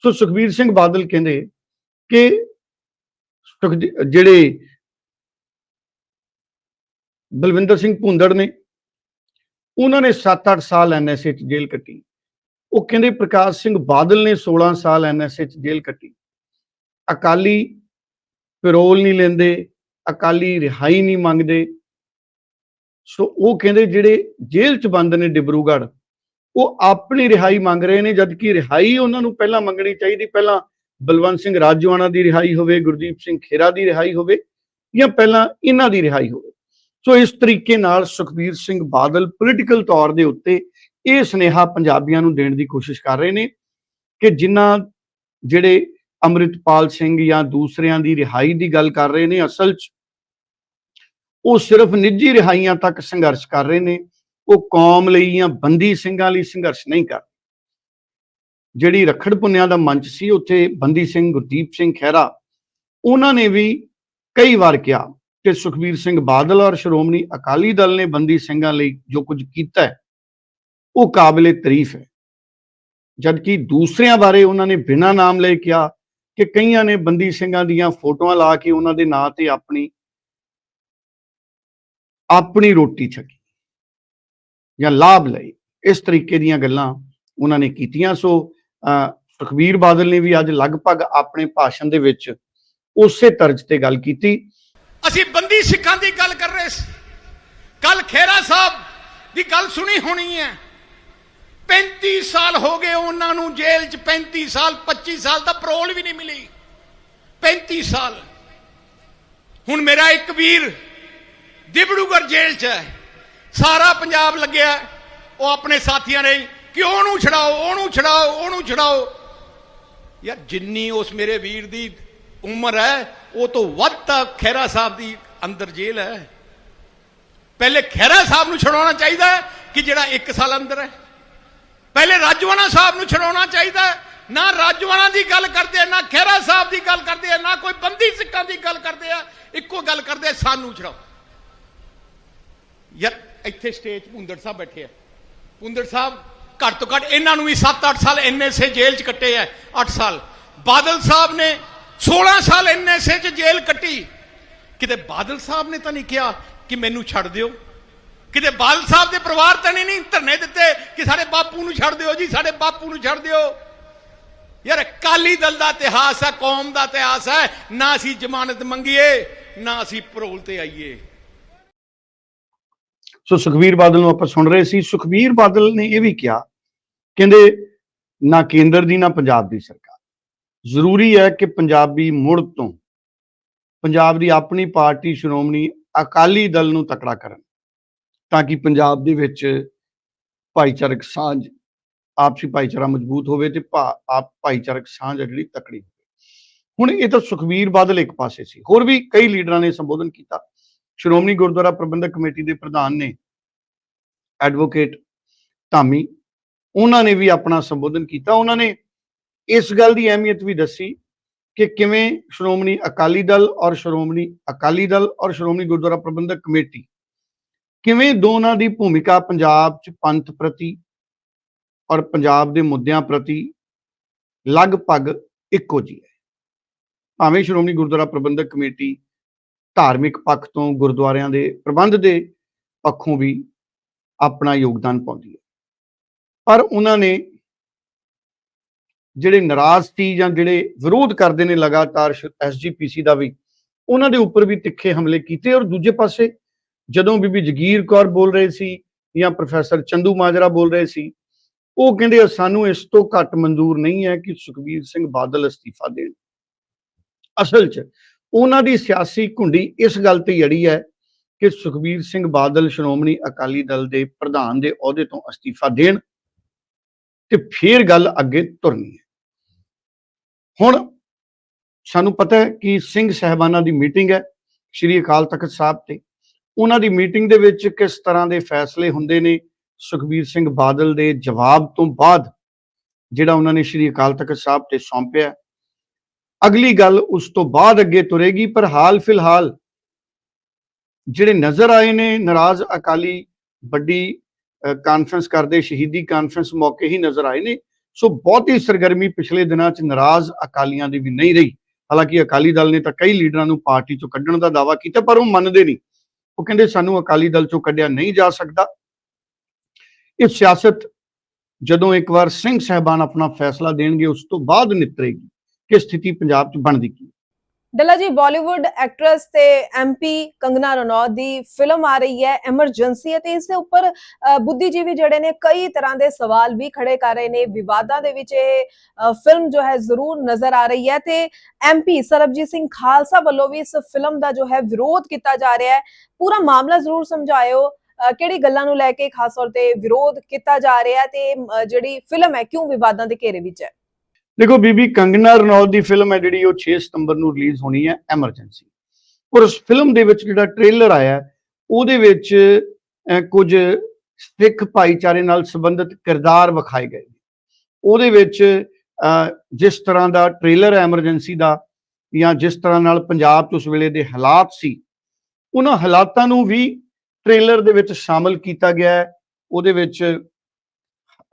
ਸੋ ਸੁਖਬੀਰ ਸਿੰਘ ਬਾਦਲ ਕਹਿੰਦੇ ਕਿ ਸੁਖਦੀ- ਜਿਹੜੇ ਬਲਵਿੰਦਰ ਸਿੰਘ ਭੁੰਦੜ ਨੇ, ਉਹਨਾਂ ਨੇ 7-8 ਸਾਲ ਐਨਐਸਏ ਚ ਜੇਲ੍ਹ ਕੱਟੀ। ਉਹ ਕਹਿੰਦੇ ਪ੍ਰਕਾਸ਼ ਸਿੰਘ ਬਾਦਲ ਨੇ 16 ਸਾਲ ਐਨਐਸਏ ਚ ਜੇਲ੍ਹ ਕੱਟੀ। ਅਕਾਲੀ ਪੈਰੋਲ ਨਹੀਂ ਲੈਂਦੇ, ਅਕਾਲੀ ਰਿਹਾਈ ਨਹੀਂ ਮੰਗਦੇ। ਸੋ ਉਹ ਕਹਿੰਦੇ ਜਿਹੜੇ ਜੇਲ੍ਹ ਚ ਬੰਦ ਨੇ ਡਿਬਰੂਗੜ੍ਹ, ਉਹ ਆਪਣੀ ਰਿਹਾਈ ਮੰਗ ਰਹੇ ਨੇ, ਜਦਕਿ ਰਿਹਾਈ ਉਹਨਾਂ ਨੂੰ ਪਹਿਲਾਂ ਮੰਗਣੀ ਚਾਹੀਦੀ। ਪਹਿਲਾਂ ਬਲਵੰਤ ਸਿੰਘ ਰਾਜਵਾਨਾ ਦੀ ਰਿਹਾਈ ਹੋਵੇ, ਗੁਰਦੀਪ ਸਿੰਘ ਖੇਰਾ ਦੀ ਰਿਹਾਈ ਹੋਵੇ ਜਾਂ ਪਹਿਲਾਂ ਇਹਨਾਂ ਦੀ ਰਿਹਾਈ ਹੋਵੇ। ਸੋ ਇਸ ਤਰੀਕੇ ਨਾਲ ਸੁਖਬੀਰ ਸਿੰਘ ਬਾਦਲ ਪੋਲੀਟੀਕਲ ਤੌਰ ਦੇ ਉੱਤੇ ਇਹ ਸੁਨੇਹਾ ਪੰਜਾਬੀਆਂ ਨੂੰ ਦੇਣ ਦੀ ਕੋਸ਼ਿਸ਼ ਕਰ ਰਹੇ ਨੇ ਕਿ ਜਿਨ੍ਹਾਂ ਜਿਹੜੇ ਅੰਮ੍ਰਿਤਪਾਲ ਸਿੰਘ ਜਾਂ ਦੂਸਰਿਆਂ ਦੀ ਰਿਹਾਈ ਦੀ ਗੱਲ ਕਰ ਰਹੇ ਨੇ ਅਸਲ 'ਚ, ਉਹ ਸਿਰਫ ਨਿੱਜੀ ਰਿਹਾਈਆਂ ਤੱਕ ਸੰਘਰਸ਼ ਕਰ ਰਹੇ ਨੇ, ਉਹ ਕੌਮ ਲਈ ਜਾਂ ਬੰਦੀ ਸਿੰਘਾਂ ਲਈ ਸੰਘਰਸ਼ ਨਹੀਂ ਕਰ ਜਿਹੜੀ ਰਖੜ ਪੁੰਨਿਆਂ ਦਾ ਮੰਚ ਸੀ, ਉੱਥੇ ਬੰਦੀ ਸਿੰਘ ਗੁਰਦੀਪ ਸਿੰਘ ਖਹਿਰਾ, ਉਹਨਾਂ ਨੇ ਵੀ ਕਈ ਵਾਰ ਕਿਹਾ ਕਿ ਸੁਖਬੀਰ ਸਿੰਘ ਬਾਦਲ ਔਰ ਸ਼੍ਰੋਮਣੀ ਅਕਾਲੀ ਦਲ ਨੇ ਬੰਦੀ ਸਿੰਘਾਂ ਲਈ ਜੋ ਕੁਝ ਕੀਤਾ ਹੈ ਉਹ ਕਾਬਲੇ ਤਾਰੀਫ ਹੈ। ਜਦਕਿ ਦੂਸਰਿਆਂ ਬਾਰੇ ਉਹਨਾਂ ਨੇ ਬਿਨਾਂ ਨਾਮ ਲਏ ਕਿਹਾ ਕਿ ਕਈਆਂ ਨੇ ਬੰਦੀ ਸਿੰਘਾਂ ਦੀਆਂ ਫੋਟੋਆਂ ਲਾ ਕੇ ਉਹਨਾਂ ਦੇ ਨਾਂ ਤੇ ਆਪਣੀ ਆਪਣੀ ਰੋਟੀ ਛਕੀ ਜਾਂ ਲਾਭ ਲਈ ਇਸ ਤਰੀਕੇ ਦੀਆਂ ਗੱਲਾਂ ਉਹਨਾਂ ਨੇ ਕੀਤੀਆਂ। ਸੋ ਅਹ, ਸੁਖਬੀਰ ਬਾਦਲ ਨੇ ਵੀ ਅੱਜ ਲਗਭਗ ਆਪਣੇ ਭਾਸ਼ਣ ਦੇ ਵਿੱਚ ਉਸੇ ਤਰਜ਼ ਤੇ ਗੱਲ ਕੀਤੀ। ਅਸੀਂ ਬੰਦੀ ਸਿੱਖਾਂ ਦੀ ਗੱਲ ਕਰ ਰਹੇ ਸੀ। ਕੱਲ ਖੇਰਾ ਸਾਹਿਬ ਦੀ ਗੱਲ ਸੁਣੀ ਹੋਣੀ ਹੈ। 35 ਸਾਲ ਹੋ ਗਏ ਉਹਨਾਂ ਨੂੰ ਜੇਲ੍ਹ 'ਚ 35 ਸਾਲ 25 ਸਾਲ ਦਾ ਪਰੋਲ ਵੀ ਨਹੀਂ ਮਿਲੀ। 35 ਸਾਲ। ਹੁਣ ਮੇਰਾ ਇੱਕ ਵੀਰ ਦਿਬੜੂਗੜ ਜੇਲ੍ਹ 'ਚ ਹੈ। ਸਾਰਾ ਪੰਜਾਬ ਲੱਗਿਆ ਉਹ ਆਪਣੇ ਸਾਥੀਆਂ ਨੇ ਕਿ ਉਹਨੂੰ ਛਡਾਓ ਉਹਨੂੰ ਛਡਾਓ ਉਹਨੂੰ ਛਡਾਓ। ਯਾਰ ਜਿੰਨੀ ਉਸ ਮੇਰੇ ਵੀਰ ਦੀ ਉਮਰ ਹੈ, ਉਹ ਤੋਂ ਵੱਧ ਤਾਂ ਖਹਿਰਾ ਸਾਹਿਬ ਦੀ ਅੰਦਰ ਜੇਲ੍ਹ ਹੈ। ਪਹਿਲੇ ਖਹਿਰਾ ਸਾਹਿਬ ਨੂੰ ਛਡਾਉਣਾ ਚਾਹੀਦਾ ਕਿ ਜਿਹੜਾ 1 ਸਾਲ ਅੰਦਰ ਹੈ? ਪਹਿਲੇ ਰਾਜਵਾਨਾ ਸਾਹਿਬ ਨੂੰ ਛਡਾਉਣਾ ਚਾਹੀਦਾ ਨਾ ਰਾਜਵਾਨਾ ਦੀ ਗੱਲ ਕਰਦੇ ਨਾ ਖਹਿਰਾ ਸਾਹਿਬ ਦੀ ਗੱਲ ਕਰਦੇ ਆ, ਨਾ ਕੋਈ ਬੰਦੀ ਸਿੱਖਾਂ ਦੀ ਗੱਲ ਕਰਦੇ ਆ। ਇੱਕੋ ਗੱਲ ਕਰਦੇ ਸਾਨੂੰ ਛਡਾਓ। ਯਾਰ, ਇੱਥੇ ਸਟੇਜ ਪੁੰਦੜ ਸਾਹਿਬ ਬੈਠੇ ਆ। ਪੁੰਦੜ ਸਾਹਿਬ, ਘੱਟ ਤੋਂ ਘੱਟ ਇਹਨਾਂ ਨੂੰ ਵੀ 7-8 ਸਾਲ ਐਨਐਸਏ ਜੇਲ੍ਹ 'ਚ ਕੱਟੇ ਆ 8 ਸਾਲ। ਬਾਦਲ ਸਾਹਿਬ ਨੇ 16 ਸਾਲ ਐਨਐਸਏ 'ਚ ਜੇਲ੍ਹ ਕੱਟੀ। ਕਿਤੇ ਬਾਦਲ ਸਾਹਿਬ ਨੇ ਤਾਂ ਨਹੀਂ ਕਿਹਾ ਕਿ ਮੈਨੂੰ ਛੱਡ ਦਿਓ? ਕਿਤੇ ਬਾਦਲ ਸਾਹਿਬ ਦੇ ਪਰਿਵਾਰ ਤਾਂ ਨਹੀਂ ਨਹੀਂ ਧਰਨੇ ਦਿੱਤੇ ਕਿ ਸਾਡੇ ਬਾਪੂ ਨੂੰ ਛੱਡ ਦਿਓ ਜੀ, ਸਾਡੇ ਬਾਪੂ ਨੂੰ ਛੱਡ ਦਿਓ। ਯਾਰ, ਅਕਾਲੀ ਦਲ ਦਾ ਇਤਿਹਾਸ ਹੈ ਕੌਮ ਦਾ ਇਤਿਹਾਸ ਹੈ ਨਾ ਅਸੀਂ ਜ਼ਮਾਨਤ ਮੰਗੀਏ, ਨਾ ਅਸੀਂ ਪਰੋਲ ਤੇ ਆਈਏ। ਸੋ ਸੁਖਬੀਰ ਬਾਦਲ ਨੂੰ ਆਪਾਂ ਸੁਣ ਰਹੇ ਸੀ। ਸੁਖਬੀਰ ਬਾਦਲ ਨੇ ਇਹ ਵੀ ਕਿਹਾ, ਕਹਿੰਦੇ, ਨਾ ਕੇਂਦਰ ਦੀ, ਨਾ ਪੰਜਾਬ ਦੀ ਸਰਕਾਰ। ਜ਼ਰੂਰੀ ਹੈ ਕਿ ਪੰਜਾਬੀ ਮੁੜ ਤੋਂ ਪੰਜਾਬ ਦੀ ਆਪਣੀ ਪਾਰਟੀ ਸ਼੍ਰੋਮਣੀ ਅਕਾਲੀ ਦਲ ਨੂੰ ਤਕੜਾ ਕਰਨ ਤਾਂ ਕਿ ਪੰਜਾਬ ਦੇ ਵਿੱਚ ਭਾਈਚਾਰਕ ਸਾਂਝ, ਆਪਸੀ ਭਾਈਚਾਰਾ ਮਜ਼ਬੂਤ ਹੋਵੇ ਤੇ ਆਪ ਭਾਈਚਾਰਕ ਸਾਂਝ ਆ ਜਿਹੜੀ ਤਕੜੀ ਹੋਵੇ। ਹੁਣ ਇਹ ਤਾਂ ਸੁਖਬੀਰ ਬਾਦਲ ਇੱਕ ਪਾਸੇ ਸੀ। ਹੋਰ ਵੀ ਕਈ ਲੀਡਰਾਂ ਨੇ ਸੰਬੋਧਨ ਕੀਤਾ। ਸ਼੍ਰੋਮਣੀ ਗੁਰਦੁਆਰਾ ਪ੍ਰਬੰਧਕ ਕਮੇਟੀ ਦੇ ਪ੍ਰਧਾਨ ਨੇ ਐਡਵੋਕੇਟ ਧਾਮੀ, ਉਹਨਾਂ ਨੇ ਵੀ ਆਪਣਾ ਸੰਬੋਧਨ ਕੀਤਾ। ਉਹਨਾਂ ਨੇ ਇਸ ਗੱਲ ਦੀ ਅਹਿਮੀਅਤ ਵੀ ਦੱਸੀ ਕਿ ਕਿਵੇਂ ਸ਼੍ਰੋਮਣੀ ਅਕਾਲੀ ਦਲ ਔਰ ਸ਼੍ਰੋਮਣੀ ਅਕਾਲੀ ਦਲ ਔਰ ਸ਼੍ਰੋਮਣੀ ਗੁਰਦੁਆਰਾ ਪ੍ਰਬੰਧਕ ਕਮੇਟੀ ਕਿਵੇਂ ਦੋਨਾਂ ਦੀ ਭੂਮਿਕਾ ਪੰਜਾਬ 'ਚ ਪੰਥ ਪ੍ਰਤੀ ਔਰ ਪੰਜਾਬ ਦੇ ਮੁੱਦਿਆਂ ਪ੍ਰਤੀ ਲਗਭਗ ਇੱਕੋ ਜਿਹੀ ਹੈ। ਭਾਵੇਂ ਸ਼੍ਰੋਮਣੀ ਗੁਰਦੁਆਰਾ ਪ੍ਰਬੰਧਕ ਕਮੇਟੀ ਧਾਰਮਿਕ ਪੱਖ ਤੋਂ ਗੁਰਦੁਆਰਿਆਂ ਦੇ ਪ੍ਰਬੰਧ ਦੇ ਪੱਖੋਂ ਵੀ ਆਪਣਾ ਯੋਗਦਾਨ ਪਾਉਂਦੀ ਹੈ। ਪਰ ਉਹਨਾਂ ਨੇ ਜਿਹੜੇ ਨਾਰਾਜ਼ ਸੀ ਜਾਂ ਜਿਹੜੇ ਵਿਰੋਧ ਕਰਦੇ ਨੇ ਲਗਾਤਾਰ ਐਸਜੀਪੀਸੀ ਦਾ ਵੀ, ਉਹਨਾਂ ਦੇ ਉੱਪਰ ਵੀ ਤਿੱਖੇ ਹਮਲੇ ਕੀਤੇ ਔਰ ਦੂਜੇ ਪਾਸੇ ਜਦੋਂ ਬੀਬੀ ਜਗੀਰ ਕੌਰ ਬੋਲ ਰਹੇ ਸੀ ਜਾਂ ਪ੍ਰੋਫੈਸਰ ਚੰਦੂ ਮਾਜਰਾ ਬੋਲ ਰਹੇ ਸੀ, ਉਹ ਕਹਿੰਦੇ ਸਾਨੂੰ ਇਸ ਤੋਂ ਘੱਟ ਮਨਜ਼ੂਰ ਨਹੀਂ ਹੈ ਕਿ ਸੁਖਬੀਰ ਸਿੰਘ ਬਾਦਲ ਅਸਤੀਫਾ ਦੇਣ। ਅਸਲ 'ਚ ਉਹਨਾਂ ਦੀ ਸਿਆਸੀ ਘੁੰਡੀ ਇਸ ਗੱਲ ਤੇ ਅੜੀ ਹੈ ਕਿ ਸੁਖਬੀਰ ਸਿੰਘ ਬਾਦਲ ਸ਼੍ਰੋਮਣੀ ਅਕਾਲੀ ਦਲ ਦੇ ਪ੍ਰਧਾਨ ਦੇ ਅਹੁਦੇ ਤੋਂ ਅਸਤੀਫਾ ਦੇਣ ਤੇ ਫੇਰ ਗੱਲ ਅੱਗੇ ਤੁਰਨੀ ਹੈ। ਹੁਣ ਸਾਨੂੰ ਪਤਾ ਹੈ ਕਿ ਸਿੰਘ ਸਹਿਬਾਨਾਂ ਦੀ ਮੀਟਿੰਗ ਹੈ ਸ਼੍ਰੀ ਅਕਾਲ ਤਖਤ ਸਾਹਿਬ ਤੇ। ਉਹਨਾਂ ਦੀ ਮੀਟਿੰਗ ਦੇ ਵਿੱਚ ਕਿਸ ਤਰ੍ਹਾਂ ਦੇ ਫੈਸਲੇ ਹੁੰਦੇ ਨੇ? ਸੁਖਬੀਰ ਸਿੰਘ ਬਾਦਲ ਦੇ ਜਵਾਬ ਤੋਂ ਬਾਅਦ ਜਿਹੜਾ ਉਹਨਾਂ ਨੇ ਸ਼੍ਰੀ ਅਕਾਲ ਤਖਤ ਸਾਹਿਬ ਤੇ ਸੌਂਪਿਆ ਅਗਲੀ ਗੱਲ ਉਸ ਤੋਂ ਬਾਅਦ ਅੱਗੇ ਤੁਰੇਗੀ, ਪਰ ਹਾਲ ਫਿਲਹਾਲ ਜਿਹੜੇ ਨਜ਼ਰ ਆਏ ਨੇ, ਨਾਰਾਜ਼ ਅਕਾਲੀ ਵੱਡੀ ਕਾਨਫਰੰਸ ਕਰਦੇ, ਸ਼ਹੀਦੀ ਕਾਨਫਰੰਸ ਮੌਕੇ ਹੀ ਨਜ਼ਰ ਆਏ ਨੇ। ਸੋ ਬਹੁਤੀ ਸਰਗਰਮੀ ਪਿਛਲੇ ਦਿਨਾਂ 'ਚ ਨਾਰਾਜ਼ ਅਕਾਲੀਆਂ ਦੀ ਵੀ ਨਹੀਂ ਰਹੀ। ਹਾਲਾਂਕਿ ਅਕਾਲੀ ਦਲ ਨੇ ਤਾਂ ਕਈ ਲੀਡਰਾਂ ਨੂੰ ਪਾਰਟੀ 'ਚੋਂ ਕੱਢਣ ਦਾ ਦਾਅਵਾ ਕੀਤਾ, ਪਰ ਉਹ ਮੰਨਦੇ ਨਹੀਂ। ਉਹ ਕਹਿੰਦੇ ਸਾਨੂੰ ਅਕਾਲੀ ਦਲ 'ਚੋਂ ਕੱਢਿਆ ਨਹੀਂ ਜਾ ਸਕਦਾ। ਇਹ ਸਿਆਸਤ ਜਦੋਂ ਇੱਕ ਵਾਰ ਸਿੰਘ ਸਹਿਬਾਨ ਆਪਣਾ ਫੈਸਲਾ ਦੇਣਗੇ, ਉਸ ਤੋਂ ਬਾਅਦ ਨਿਤਰੇਗੀ ਕਿ ਸਥਿਤੀ ਪੰਜਾਬ 'ਚ ਬਣਦੀ ਕੀ ਡੱਲਾ ਜੀ ਬਾਲੀਵੁੱਡ ਐਕਟਰੈਸ ਤੇ ਐਮਪੀ ਕੰਗਨਾ ਰਣੌਤ ਦੀ ਫਿਲਮ ਆ ਰਹੀ ਹੈ ਐਮਰਜੈਂਸੀ ਅਤੇ ਇਸ ਦੇ ਉੱਪਰ ਅ, ਬੁੱਧੀਜੀਵੀ ਜਿਹੜੇ ਨੇ ਕਈ ਤਰ੍ਹਾਂ ਦੇ ਸਵਾਲ ਵੀ ਖੜੇ ਕਰ ਰਹੇ ਨੇ ਵਿਵਾਦਾਂ ਦੇ ਵਿੱਚ ਇਹ ਫਿਲਮ ਜੋ ਹੈ ਜ਼ਰੂਰ ਨਜ਼ਰ ਆ ਰਹੀ ਹੈ ਤੇ ਐਮਪੀ ਸਰਬਜੀਤ ਸਿੰਘ ਖਾਲਸਾ ਵੱਲੋਂ ਵੀ ਇਸ ਫਿਲਮ ਦਾ ਜੋ ਹੈ ਵਿਰੋਧ ਕੀਤਾ ਜਾ ਰਿਹਾ ਹੈ। ਪੂਰਾ ਮਾਮਲਾ ਜ਼ਰੂਰ ਸਮਝਾਇਓ ਕਿਹੜੀ ਗੱਲਾਂ ਨੂੰ ਲੈ ਕੇ ਖਾਸ ਤੌਰ ਤੇ ਵਿਰੋਧ ਕੀਤਾ ਜਾ ਰਿਹਾ ਹੈ ਤੇ ਜਿਹੜੀ ਫਿਲਮ ਹੈ ਕਿਉਂ ਵਿਵਾਦਾਂ ਦੇ ਘੇਰੇ ਵਿੱਚ ਹੈ? ਦੇਖੋ ਬੀਬੀ ਕੰਗਨਾ ਰਣੌਤ ਦੀ ਫਿਲਮ ਹੈ ਜਿਹੜੀ ਉਹ 6 ਸਤੰਬਰ ਨੂੰ ਰਿਲੀਜ਼ ਹੋਣੀ ਹੈ ਐਮਰਜੈਂਸੀ ਔਰ ਉਸ ਫਿਲਮ ਦੇ ਵਿੱਚ ਜਿਹੜਾ ਟ੍ਰੇਲਰ ਆਇਆ ਉਹਦੇ ਵਿੱਚ ਕੁਝ ਸਿੱਖ ਭਾਈਚਾਰੇ ਨਾਲ ਸੰਬੰਧਿਤ ਕਿਰਦਾਰ ਵਿਖਾਏ ਗਏ ਨੇ। ਉਹਦੇ ਵਿੱਚ ਜਿਸ ਤਰ੍ਹਾਂ ਦਾ ਟ੍ਰੇਲਰ ਹੈ ਐਮਰਜੈਂਸੀ ਦਾ, ਜਾਂ ਜਿਸ ਤਰ੍ਹਾਂ ਨਾਲ ਪੰਜਾਬ 'ਚ ਉਸ ਵੇਲੇ ਦੇ ਹਾਲਾਤ ਸੀ, ਉਹਨਾਂ ਹਾਲਾਤਾਂ ਨੂੰ ਵੀ ਟ੍ਰੇਲਰ ਦੇ ਵਿੱਚ ਸ਼ਾਮਲ ਕੀਤਾ ਗਿਆ ਹੈ। ਉਹਦੇ ਵਿੱਚ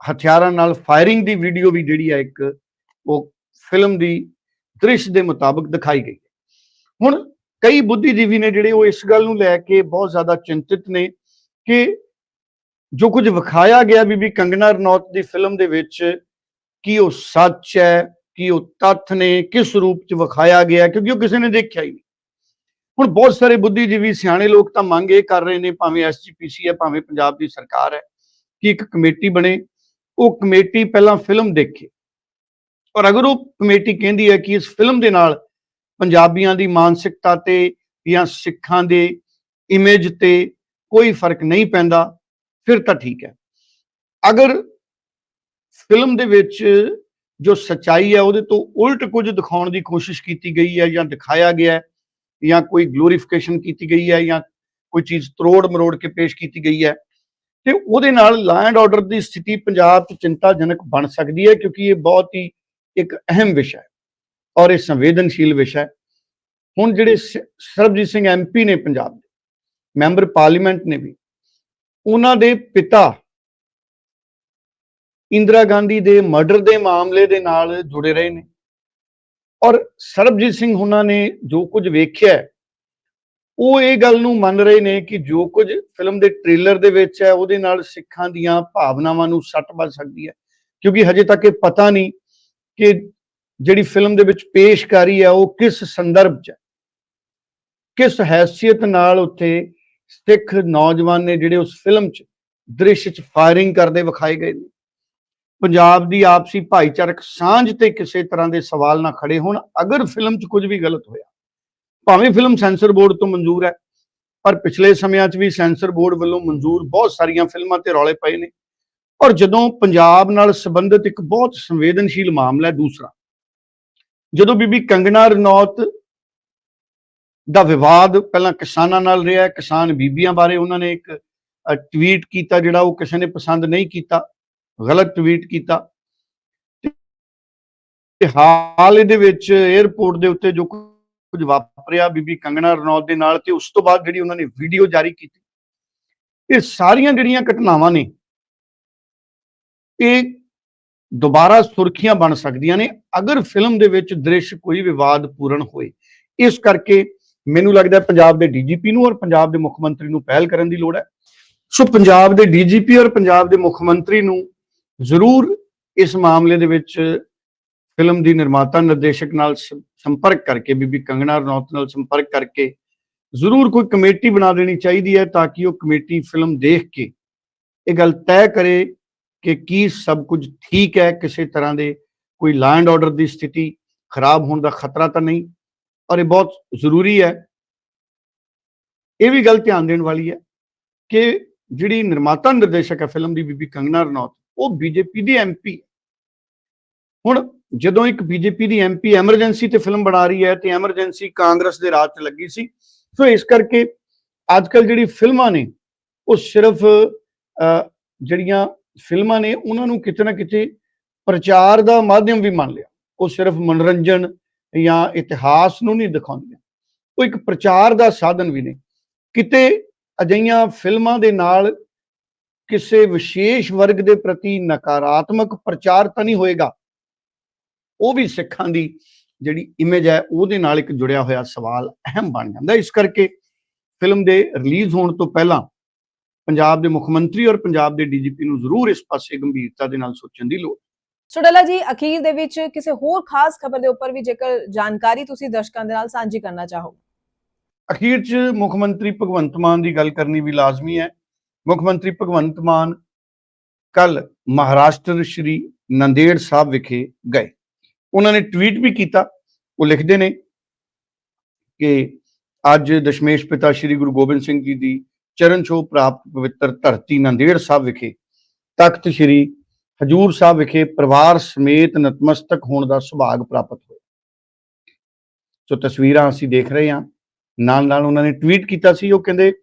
ਹਥਿਆਰਾਂ ਨਾਲ ਫਾਇਰਿੰਗ ਦੀ ਵੀਡੀਓ ਵੀ ਜਿਹੜੀ ਹੈ ਇੱਕ ਉਹ ਫਿਲਮ ਦੀ ਦ੍ਰਿਸ਼ ਦੇ ਮੁਤਾਬਕ ਦਿਖਾਈ ਗਈ। ਹੈ। ਹੁਣ ਕਈ ਬੁੱਧੀਜੀਵੀ ਨੇ ਜਿਹੜੇ ਉਹ ਇਸ ਗੱਲ ਨੂੰ ਲੈ ਕੇ ਬਹੁਤ ਜ਼ਿਆਦਾ ਚਿੰਤਿਤ ਨੇ ਕਿ ਜੋ ਕੁਝ ਵਿਖਾਇਆ ਗਿਆ ਬੀਬੀ ਕੰਗਨਾ ਰਣੌਤ ਦੀ ਫਿਲਮ ਦੇ ਵਿੱਚ ਕੀ ਉਹ ਸੱਚ ਹੈ, ਕੀ ਉਹ ਤੱਥ ਨੇ, ਕਿਸ ਰੂਪ ਚ ਵਿਖਾਇਆ ਗਿਆ, ਕਿਉਂਕਿ ਉਹ ਕਿਸੇ ਨੇ ਦੇਖਿਆ ਹੀ ਨਹੀਂ। ਹੁਣ ਬਹੁਤ ਸਾਰੇ ਬੁੱਧੀਜੀਵੀ ਸਿਆਣੇ ਲੋਕ ਤਾਂ ਮੰਗ ਇਹ ਕਰ ਰਹੇ ਨੇ, ਭਾਵੇਂ ਐਸਜੀਪੀਸੀ ਹੈ, ਭਾਵੇਂ ਪੰਜਾਬ ਦੀ ਸਰਕਾਰ ਹੈ, ਕਿ ਇੱਕ ਕਮੇਟੀ ਬਣੇ। ਉਹ ਕਮੇਟੀ ਪਹਿਲਾਂ ਫਿਲਮ ਦੇਖੇ। ਔਰ ਅਗਰ ਉਹ ਕਮੇਟੀ ਕਹਿੰਦੀ ਹੈ ਕਿ ਇਸ ਫਿਲਮ ਦੇ ਨਾਲ ਪੰਜਾਬੀਆਂ ਦੀ ਮਾਨਸਿਕਤਾ ਤੇ ਜਾਂ ਸਿੱਖਾਂ ਦੇ ਇਮੇਜ ਤੇ ਕੋਈ ਫ਼ਰਕ ਨਹੀਂ ਪੈਂਦਾ, ਫਿਰ ਤਾਂ ਠੀਕ ਹੈ। ਅਗਰ ਫਿਲਮ ਦੇ ਵਿੱਚ ਜੋ ਸਚਾਈ ਹੈ ਉਹਦੇ ਤੋਂ ਉਲਟ ਕੁਝ ਦਿਖਾਉਣ ਦੀ ਕੋਸ਼ਿਸ਼ ਕੀਤੀ ਗਈ ਹੈ ਜਾਂ ਦਿਖਾਇਆ ਗਿਆ ਹੈ, ਜਾਂ ਕੋਈ ਗਲੋਰੀਫਿਕੇਸ਼ਨ ਕੀਤੀ ਗਈ ਹੈ ਜਾਂ ਕੋਈ ਚੀਜ਼ ਤਰੋੜ ਮਰੋੜ ਕੇ ਪੇਸ਼ ਕੀਤੀ ਗਈ ਹੈ, ਤੇ ਉਹਦੇ ਨਾਲ ਲਾ ਐਂਡ ਆਰਡਰ ਦੀ ਸਥਿਤੀ ਪੰਜਾਬ 'ਚ ਚਿੰਤਾਜਨਕ ਬਣ ਸਕਦੀ ਹੈ ਕਿਉਂਕਿ ਇਹ ਬਹੁਤ ਹੀ ਇੱਕ ਅਹਿਮ ਵਿਸ਼ਾ ਹੈ ਔਰ ਇਹ ਸੰਵੇਦਨਸ਼ੀਲ ਵਿਸ਼ਾ ਹੈ। ਹੁਣ ਜਿਹੜੇ ਸ- ਸਰਬਜੀਤ ਸਿੰਘ ਐਮਪੀ ਨੇ ਪੰਜਾਬ ਦੇ, ਮੈਂਬਰ ਪਾਰਲੀਮੈਂਟ ਨੇ ਵੀ, ਉਹਨਾਂ ਦੇ ਪਿਤਾ ਇੰਦਰਾ ਗਾਂਧੀ ਦੇ ਮਰਡਰ ਦੇ ਮਾਮਲੇ ਦੇ ਨਾਲ ਜੁੜੇ ਰਹੇ ਨੇ ਔਰ ਸਰਬਜੀਤ ਸਿੰਘ ਉਹਨਾਂ ਨੇ ਜੋ ਕੁਝ ਵੇਖਿਆ ਉਹ ਇਹ ਗੱਲ ਨੂੰ ਮੰਨ ਰਹੇ ਨੇ ਕਿ ਜੋ ਕੁਝ ਫਿਲਮ ਦੇ ਟ੍ਰੇਲਰ ਦੇ ਵਿੱਚ ਹੈ, ਉਹਦੇ ਨਾਲ ਸਿੱਖਾਂ ਦੀਆਂ ਭਾਵਨਾਵਾਂ ਨੂੰ ਸੱਟ ਵੱਜ ਸਕਦੀ ਹੈ, ਕਿਉਂਕਿ ਹਜੇ ਤੱਕ ਇਹ ਪਤਾ ਨਹੀਂ ਕਿ ਜਿਹੜੀ ਫਿਲਮ ਦੇ ਵਿੱਚ ਪੇਸ਼ਕਾਰੀ ਹੈ, ਉਹ ਕਿਸ ਸੰਦਰਭ 'ਚ ਹੈ? ਕਿਸ ਹੈਸੀਅਤ ਨਾਲ ਉੱਥੇ ਸਿੱਖ ਨੌਜਵਾਨ ਨੇ ਜਿਹੜੇ ਉਸ ਫਿਲਮ 'ਚ ਦ੍ਰਿਸ਼ 'ਚ ਫਾਇਰਿੰਗ ਕਰਦੇ ਵਿਖਾਏ ਗਏ ਨੇ? ਪੰਜਾਬ ਦੀ ਆਪਸੀ ਭਾਈਚਾਰਕ ਸਾਂਝ ਤੇ ਕਿਸੇ ਤਰ੍ਹਾਂ ਦੇ ਸਵਾਲ ਨਾ ਖੜੇ ਹੋਣ, ਅਗਰ ਫਿਲਮ 'ਚ ਕੁਝ ਵੀ ਗਲਤ ਹੋਇਆ। ਭਾਵੇਂ ਫਿਲਮ ਸੈਂਸਰ ਬੋਰਡ ਤੋਂ ਮਨਜ਼ੂਰ ਹੈ, ਪਰ ਪਿਛਲੇ ਸਮਿਆਂ 'ਚ ਵੀ ਸੈਂਸਰ ਬੋਰਡ ਵੱਲੋਂ ਮਨਜ਼ੂਰ ਬਹੁਤ ਸਾਰੀਆਂ ਫਿਲਮਾਂ ਤੇ ਰੌਲੇ ਪਏ ਨੇ। ਔਰ ਜਦੋਂ ਪੰਜਾਬ ਨਾਲ ਸੰਬੰਧਿਤ ਇੱਕ ਬਹੁਤ ਸੰਵੇਦਨਸ਼ੀਲ ਮਾਮਲਾ ਹੈ ਦੂਸਰਾ, ਜਦੋਂ ਬੀਬੀ ਕੰਗਣਾ ਰਣੌਤ ਦਾ ਵਿਵਾਦ ਪਹਿਲਾਂ ਕਿਸਾਨਾਂ ਨਾਲ ਰਿਹਾ, ਕਿਸਾਨ ਬੀਬੀਆਂ ਬਾਰੇ ਉਹਨਾਂ ਨੇ ਇੱਕ ਟਵੀਟ ਕੀਤਾ ਜਿਹੜਾ ਉਹ ਕਿਸੇ ਨੇ ਪਸੰਦ ਨਹੀਂ ਕੀਤਾ, ਗਲਤ ਟਵੀਟ ਕੀਤਾ। ਤੇ ਹਾਲ ਇਹਦੇ ਵਿੱਚ 에어ਪੋਰਟ ਦੇ ਉੱਤੇ ਜੋ ਕੁਝ ਵਾਪਰਿਆ ਬੀਬੀ ਕੰਗਣਾ ਰਣੌਤ ਦੇ ਨਾਲ ਤੇ ਉਸ ਤੋਂ ਬਾਅਦ ਜਿਹੜੀ ਉਹਨਾਂ ਨੇ ਵੀਡੀਓ ਜਾਰੀ ਕੀਤੀ, ਇਹ ਸਾਰੀਆਂ ਜਿਹੜੀਆਂ ਘਟਨਾਵਾਂ ਨੇ ਇਹ ਦੁਬਾਰਾ ਸੁਰਖੀਆਂ ਬਣ ਸਕਦੀਆਂ ਨੇ। ਅਗਰ ਫਿਲਮ ਦੇ ਵਿੱਚ ਦ੍ਰਿਸ਼ ਕੋਈ ਵਿਵਾਦ ਪੂਰਨ ਹੋਏ, ਇਸ ਕਰਕੇ ਮੈਨੂੰ ਲੱਗਦਾ ਪੰਜਾਬ ਦੇ ਡੀਜੀਪੀ ਨੂੰ ਔਰ ਪੰਜਾਬ ਦੇ ਮੁੱਖ ਮੰਤਰੀ ਨੂੰ ਪਹਿਲ ਕਰਨ ਦੀ ਲੋੜ ਹੈ। ਸੋ ਪੰਜਾਬ ਦੇ ਡੀਜੀਪੀ ਔਰ ਪੰਜਾਬ ਦੇ ਮੁੱਖ ਮੰਤਰੀ ਨੂੰ ਜ਼ਰੂਰ ਇਸ ਮਾਮਲੇ ਦੇ ਵਿੱਚ ਫਿਲਮ ਦੀ ਨਿਰਮਾਤਾ ਨਿਰਦੇਸ਼ਕ ਨਾਲ ਸੰਪਰਕ ਕਰਕੇ, ਬੀਬੀ ਕੰਗਣਾ ਰਣੌਤ ਨਾਲ ਸੰਪਰਕ ਕਰਕੇ ਜ਼ਰੂਰ ਕੋਈ ਕਮੇਟੀ ਬਣਾ ਦੇਣੀ ਚਾਹੀਦੀ ਹੈ ਤਾਂ ਕਿ ਉਹ ਕਮੇਟੀ ਫਿਲਮ ਦੇਖ ਕੇ ਇਹ ਗੱਲ ਤੈਅ ਕਰੇ ਕਿ ਕੀ ਸਭ ਕੁਝ ਠੀਕ ਹੈ ਕਿਸੇ ਤਰ੍ਹਾਂ ਦੇ ਕੋਈ ਲੈਂਡ ਆਰਡਰ ਦੀ ਸਥਿਤੀ ਖਰਾਬ ਹੋਣ ਦਾ ਖਤਰਾ ਤਾਂ ਨਹੀਂ ਔਰ ਇਹ ਬਹੁਤ ਜ਼ਰੂਰੀ ਹੈ। ਇਹ ਵੀ ਗੱਲ ਧਿਆਨ ਦੇਣ ਵਾਲੀ ਹੈ ਕਿ ਜਿਹੜੀ ਨਿਰਮਾਤਾ ਨਿਰਦੇਸ਼ਕ ਹੈ ਫਿਲਮ ਦੀ ਬੀਬੀ ਕੰਗਨਾ ਰਣੌਤ ਉਹ ਬੀਜੇਪੀ ਦੀ ਐਮਪੀ ਹੁਣ ਜਦੋਂ ਇੱਕ ਬੀਜੇਪੀ ਦੀ ਐਮਪੀ ਐਮਰਜੈਂਸੀ ਤੇ ਫਿਲਮ ਬਣਾ ਰਹੀ ਹੈ ਤੇ ਐਮਰਜੈਂਸੀ ਕਾਂਗਰਸ ਦੇ ਰਾਜ 'ਚ ਲੱਗੀ ਸੀ ਸੋ ਇਸ ਕਰਕੇ ਅੱਜ ਕੱਲ ਜਿਹੜੀ ਫਿਲਮਾਂ ਨੇ ਉਹ ਸਿਰਫ ਅਹ, ਜਿਹੜੀਆਂ ਫਿਲਮਾਂ ਨੇ ਉਹਨਾਂ ਨੂੰ ਕਿਤੇ ਨਾ ਕਿਤੇ ਪ੍ਰਚਾਰ ਦਾ ਮਾਧਿਅਮ ਵੀ ਮੰਨ ਲਿਆ। ਉਹ ਸਿਰਫ ਮਨੋਰੰਜਨ ਜਾਂ ਇਤਿਹਾਸ ਨੂੰ ਨਹੀਂ ਦਿਖਾਉਂਦੀਆਂ। ਉਹ ਇੱਕ ਪ੍ਰਚਾਰ ਦਾ ਸਾਧਨ ਵੀ ਨੇ। ਕਿਤੇ ਅਜਈਆਂ ਫਿਲਮਾਂ ਦੇ ਨਾਲ ਕਿਸੇ ਵਿਸ਼ੇਸ਼ ਵਰਗ ਦੇ ਪ੍ਰਤੀ ਨਕਾਰਾਤਮਕ ਪ੍ਰਚਾਰ ਤਾਂ ਨਹੀਂ ਹੋਏਗਾ। ਉਹ ਵੀ ਸਿੱਖਾਂ ਦੀ ਜਿਹੜੀ ਇਮੇਜ ਹੈ, ਉਹਦੇ ਨਾਲ ਇੱਕ ਜੁੜਿਆ ਹੋਇਆ ਸਵਾਲ ਅਹਿਮ ਬਣ ਜਾਂਦਾ। ਇਸ ਕਰਕੇ ਫਿਲਮ ਦੇ ਰਿਲੀਜ਼ ਹੋਣ ਤੋਂ ਪਹਿਲਾਂ ਪੰਜਾਬ ਦੇ ਮੁੱਖ ਮੰਤਰੀ ਔਰ ਪੰਜਾਬ ਦੇ ਡੀਜੀਪੀ ਨੂੰ ਜ਼ਰੂਰ ਇਸ ਪਾਸੇ ਗੰਭੀਰਤਾ ਦੇ ਨਾਲ ਸੋਚਣ ਦੀ ਲੋੜ ਸੋ ਡੱਲਾ ਜੀ ਅਖੀਰ ਦੇ ਵਿੱਚ ਕਿਸੇ ਹੋਰ ਖਾਸ ਖਬਰ ਦੇ ਉੱਪਰ ਵੀ ਜੇਕਰ ਜਾਣਕਾਰੀ ਤੁਸੀਂ ਦਰਸ਼ਕਾਂ ਦੇ ਨਾਲ ਸਾਂਝੀ ਕਰਨਾ ਚਾਹੋ। ਅਖੀਰ 'ਚ ਮੁੱਖ ਮੰਤਰੀ ਭਗਵੰਤ ਮਾਨ ਦੀ ਗੱਲ ਕਰਨੀ ਵੀ ਲਾਜ਼ਮੀ ਹੈ। ਮੁੱਖ ਮੰਤਰੀ ਭਗਵੰਤ ਮਾਨ ਕੱਲ ਮਹਾਰਾਸ਼ਟਰ ਸ਼੍ਰੀ ਨੰਦੇੜ ਸਾਹਿਬ ਵਿਖੇ ਗਏ। ਉਹਨਾਂ ਨੇ ਟਵੀਟ ਵੀ ਕੀਤਾ। ਉਹ ਲਿਖਦੇ ਨੇ ਕਿ ਅੱਜ ਦਸ਼ਮੇਸ਼ ਪਿਤਾ ਸ਼੍ਰੀ ਗੁਰੂ ਗੋਬਿੰਦ ਸਿੰਘ ਜੀ ਦੀ ਚਰਨ ਛੋਹ ਪ੍ਰਾਪਤ ਪਵਿੱਤਰ ਧਰਤੀ ਨੰਦੇੜ ਸਾਹਿਬ ਵਿਖੇ, ਤਖਤ ਸ਼੍ਰੀ ਹਜੂਰ ਸਾਹਿਬ ਵਿਖੇ ਪਰਿਵਾਰ ਸਮੇਤ ਨਤਮਸਤਕ ਹੋਣ ਦਾ ਸੁਭਾਗ ਪ੍ਰਾਪਤ ਹੋਇਆ। ਸੋ ਤਸਵੀਰਾਂ ਅਸੀਂ ਦੇਖ ਰਹੇ ਹਾਂ। ਨਾਲ ਨਾਲ ਉਹਨਾਂ ਨੇ ਟਵੀਟ ਕੀਤਾ ਸੀ, ਉਹ ਕਹਿੰਦੇ,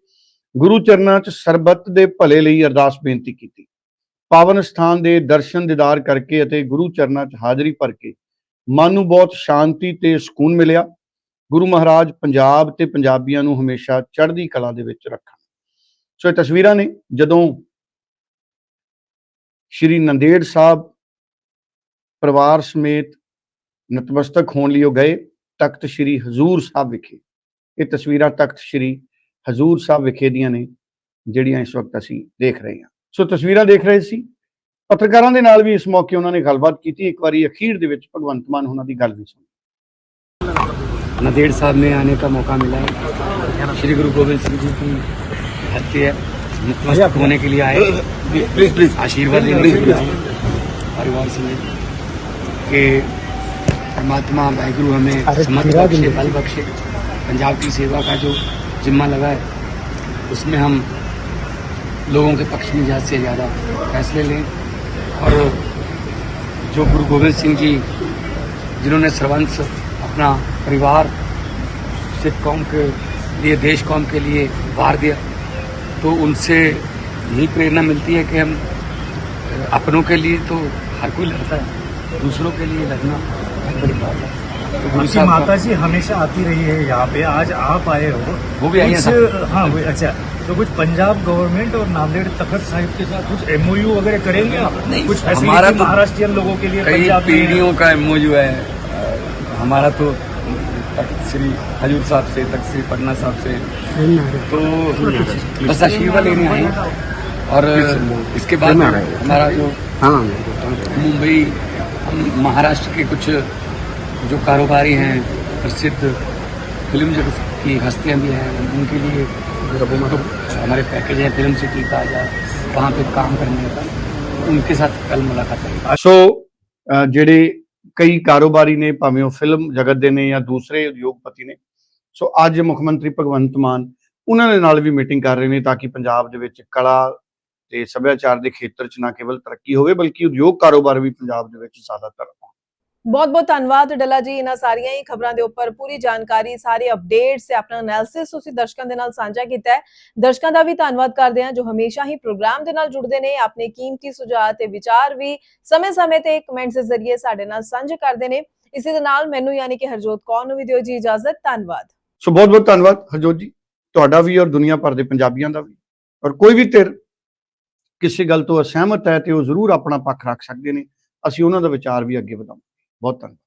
ਗੁਰੂ ਚਰਨਾਂ 'ਚ ਸਰਬੱਤ ਦੇ ਭਲੇ ਲਈ ਅਰਦਾਸ ਬੇਨਤੀ ਕੀਤੀ। ਪਾਵਨ ਸਥਾਨ ਦੇ ਦਰਸ਼ਨ ਦੀਦਾਰ ਕਰਕੇ ਅਤੇ ਗੁਰੂ ਚਰਨਾਂ 'ਚ ਹਾਜ਼ਰੀ ਭਰ ਕੇ ਮਨ ਨੂੰ ਬਹੁਤ ਸ਼ਾਂਤੀ ਤੇ ਸਕੂਨ ਮਿਲਿਆ। ਗੁਰੂ ਮਹਾਰਾਜ ਪੰਜਾਬ ਤੇ ਪੰਜਾਬੀਆਂ ਨੂੰ ਹਮੇਸ਼ਾ ਚੜ੍ਹਦੀ ਕਲਾ ਦੇ ਵਿੱਚ ਰੱਖਣ ਸੋ ਇਹ ਤਸਵੀਰਾਂ ਨੇ ਜਦੋਂ ਸ਼੍ਰੀ ਨੰਦੇੜ ਸਾਹਿਬ ਪਰਿਵਾਰ ਸਮੇਤ ਨਤਮਸਤਕ ਹੋਣ ਲਈ ਉਹ ਗਏ, ਤਖਤ ਸ਼੍ਰੀ ਹਜ਼ੂਰ ਸਾਹਿਬ ਵਿਖੇ। ਇਹ ਤਸਵੀਰਾਂ ਤਖਤ ਸ਼੍ਰੀ ਹਜ਼ੂਰ ਸਾਹਿਬ ਵਿਖੇ ਦੀਆਂ ਨੇ, ਜਿਹੜੀਆਂ ਇਸ ਵਕਤ ਅਸੀਂ ਦੇਖ ਰਹੇ ਹਾਂ। ਸੋ ਤਸਵੀਰਾਂ ਦੇਖ ਰਹੇ ਸੀ। ਪੱਤਰਕਾਰਾਂ ਦੇ ਨਾਲ ਵੀ ਇਸ ਮੌਕੇ ਉਹਨਾਂ ਨੇ ਗੱਲਬਾਤ ਕੀਤੀ। ਇੱਕ ਵਾਰੀ ਅਖੀਰ ਦੇ ਵਿੱਚ ਭਗਵੰਤ ਮਾਨ ਉਹਨਾਂ ਦੀ ਗੱਲ ਵੀ ਸੁਣੀ। ਨੰਦੇੜ ਸਾਹਿਬ ਨੇ ਆਨੇ ਦਾ ਮੌਕਾ ਮਿਲਾ ਸ਼੍ਰੀ ਗੁਰੂ ਗੋਬਿੰਦ ਸਿੰਘ ਜੀ ਦੀ धरती है। नतमस्तक होने के लिए आए। प्लीज़ प्लीज़ आशीर्वाद लेने के लिए। परिवार से कि परमात्मा वाहिगुरु हमें समत बख्शे बल बख्शे। पंजाब की सेवा का जो जिम्मा लगा है उसमें हम लोगों के पक्ष में ज़्यादा से ज़्यादा फैसले लें। और जो गुरु गोविंद सिंह जी जिन्होंने सर्वंश अपना परिवार सिख कौम के लिए देश कौम के लिए वार दिया तो उनसे यही प्रेरणा मिलती है कि हम अपनों के लिए तो हर कोई लड़ता है दूसरों के लिए लड़ना बहुत बड़ी बात है। तो आपकी माता जी हमेशा आती रही है यहाँ पे आज आप आए हो। वो भी आई हैं हाँ वो अच्छा तो कुछ पंजाब गवर्नमेंट और नांदेड़ तखत साहिब के साथ कुछ एमओयू वगैरह करेंगे आप? नहीं, कुछ हमारा तो- महाराष्ट्रियन लोगों के लिए कई पीढ़ियों का एमओयू है। हमारा तो तख्त श्री हजूर साहब से तख्त श्री पटना साहब से। तो बस लेने आए। और इसके बाद हमारा जो मुंबई महाराष्ट्र के कुछ जो कारोबारी हैं प्रसिद्ध फ़िल्म जगत की हस्तियाँ भी हैं उनके लिए हमारे पैकेज है फ़िल्म सिटी का या वहाँ पे काम करने का उनके साथ कल मुलाकात करेंगे। अशोक जेडी ਕਈ ਕਾਰੋਬਾਰੀ ਨੇ, ਭਾਵੇਂ ਉਹ ਫਿਲਮ ਜਗਤ ਦੇ ਨੇ ਜਾਂ ਦੂਸਰੇ ਉਦਯੋਗਪਤੀ ਨੇ ਸੋ ਅੱਜ ਮੁੱਖ ਮੰਤਰੀ ਭਗਵੰਤ ਮਾਨ ਉਹਨਾਂ ਦੇ ਨਾਲ ਵੀ ਮੀਟਿੰਗ ਕਰ ਰਹੇ ਨੇ ਤਾਂ ਕਿ ਪੰਜਾਬ ਦੇ ਵਿੱਚ ਕਲਾ ਤੇ ਸੱਭਿਆਚਾਰ ਦੇ ਖੇਤਰ 'ਚ ਨਾ ਕੇਵਲ ਤਰੱਕੀ ਹੋਵੇ, ਬਲਕਿ ਉਦਯੋਗ ਕਾਰੋਬਾਰ ਵੀ ਪੰਜਾਬ ਦੇ ਵਿੱਚ ਜ਼ਿਆਦਾਤਰ ਹੋਣ। ਬਹੁਤ ਬਹੁਤ ਧੰਨਵਾਦ ਡੱਲਾ ਜੀ ਇਹਨਾਂ ਸਾਰੀਆਂ ਹੀ ਖਬਰਾਂ ਦੇ ਉੱਪਰ ਪੂਰੀ ਜਾਣਕਾਰੀ, ਸਾਰੇ ਅਪਡੇਟਸ ਤੇ ਆਪਣਾ ਐਨਾਲਿਸਿਸ ਤੁਸੀਂ ਦਰਸ਼ਕਾਂ ਦੇ ਨਾਲ ਸਾਂਝਾ ਕੀਤਾ ਹੈ। ਦਰਸ਼ਕਾਂ ਦਾ ਵੀ ਧੰਨਵਾਦ ਕਰਦੇ ਹਾਂ ਜੋ ਹਮੇਸ਼ਾ ਹੀ ਪ੍ਰੋਗਰਾਮ ਦੇ ਨਾਲ ਜੁੜਦੇ ਨੇ, ਆਪਣੇ ਕੀਮਤੀ ਸੁਝਾਅ ਤੇ ਵਿਚਾਰ ਵੀ ਸਮੇਂ-ਸਮੇਂ ਤੇ ਕਮੈਂਟਸ ਦੇ ਜ਼ਰੀਏ ਸਾਡੇ ਨਾਲ ਸਾਂਝੇ ਕਰਦੇ ਨੇ। ਇਸੇ ਦੇ ਨਾਲ ਮੈਨੂੰ ਯਾਨੀ ਕਿ ਹਰਜੋਤ ਕੌਰ ਨੂੰ ਵੀ ਦਿਓ ਜੀ ਇਜਾਜ਼ਤ, ਧੰਨਵਾਦ। ਸੋ ਬਹੁਤ ਬਹੁਤ ਧੰਨਵਾਦ ਹਰਜੋਤ ਜੀ। ਤੁਹਾਡਾ ਵੀ ਔਰ ਦੁਨੀਆ ਭਰ ਦੇ ਪੰਜਾਬੀਆਂ ਦਾ ਵੀ। ਔਰ ਕੋਈ ਵੀ ਧਿਰ ਕਿਸੇ ਗੱਲ ਤੋਂ ਅਸਹਿਮਤ ਹੈ ਤੇ ਉਹ ਜ਼ਰੂਰ ਆਪਣਾ ਪੱਖ ਰੱਖ ਸਕਦੇ ਨੇ। ਅਸੀਂ ਉਹਨਾਂ ਦਾ ਵਿਚਾਰ ਵੀ ਅੱਗੇ ਵਧਾਵਾਂਗੇ ਬਹੁਤ ਧੰਨਵਾਦ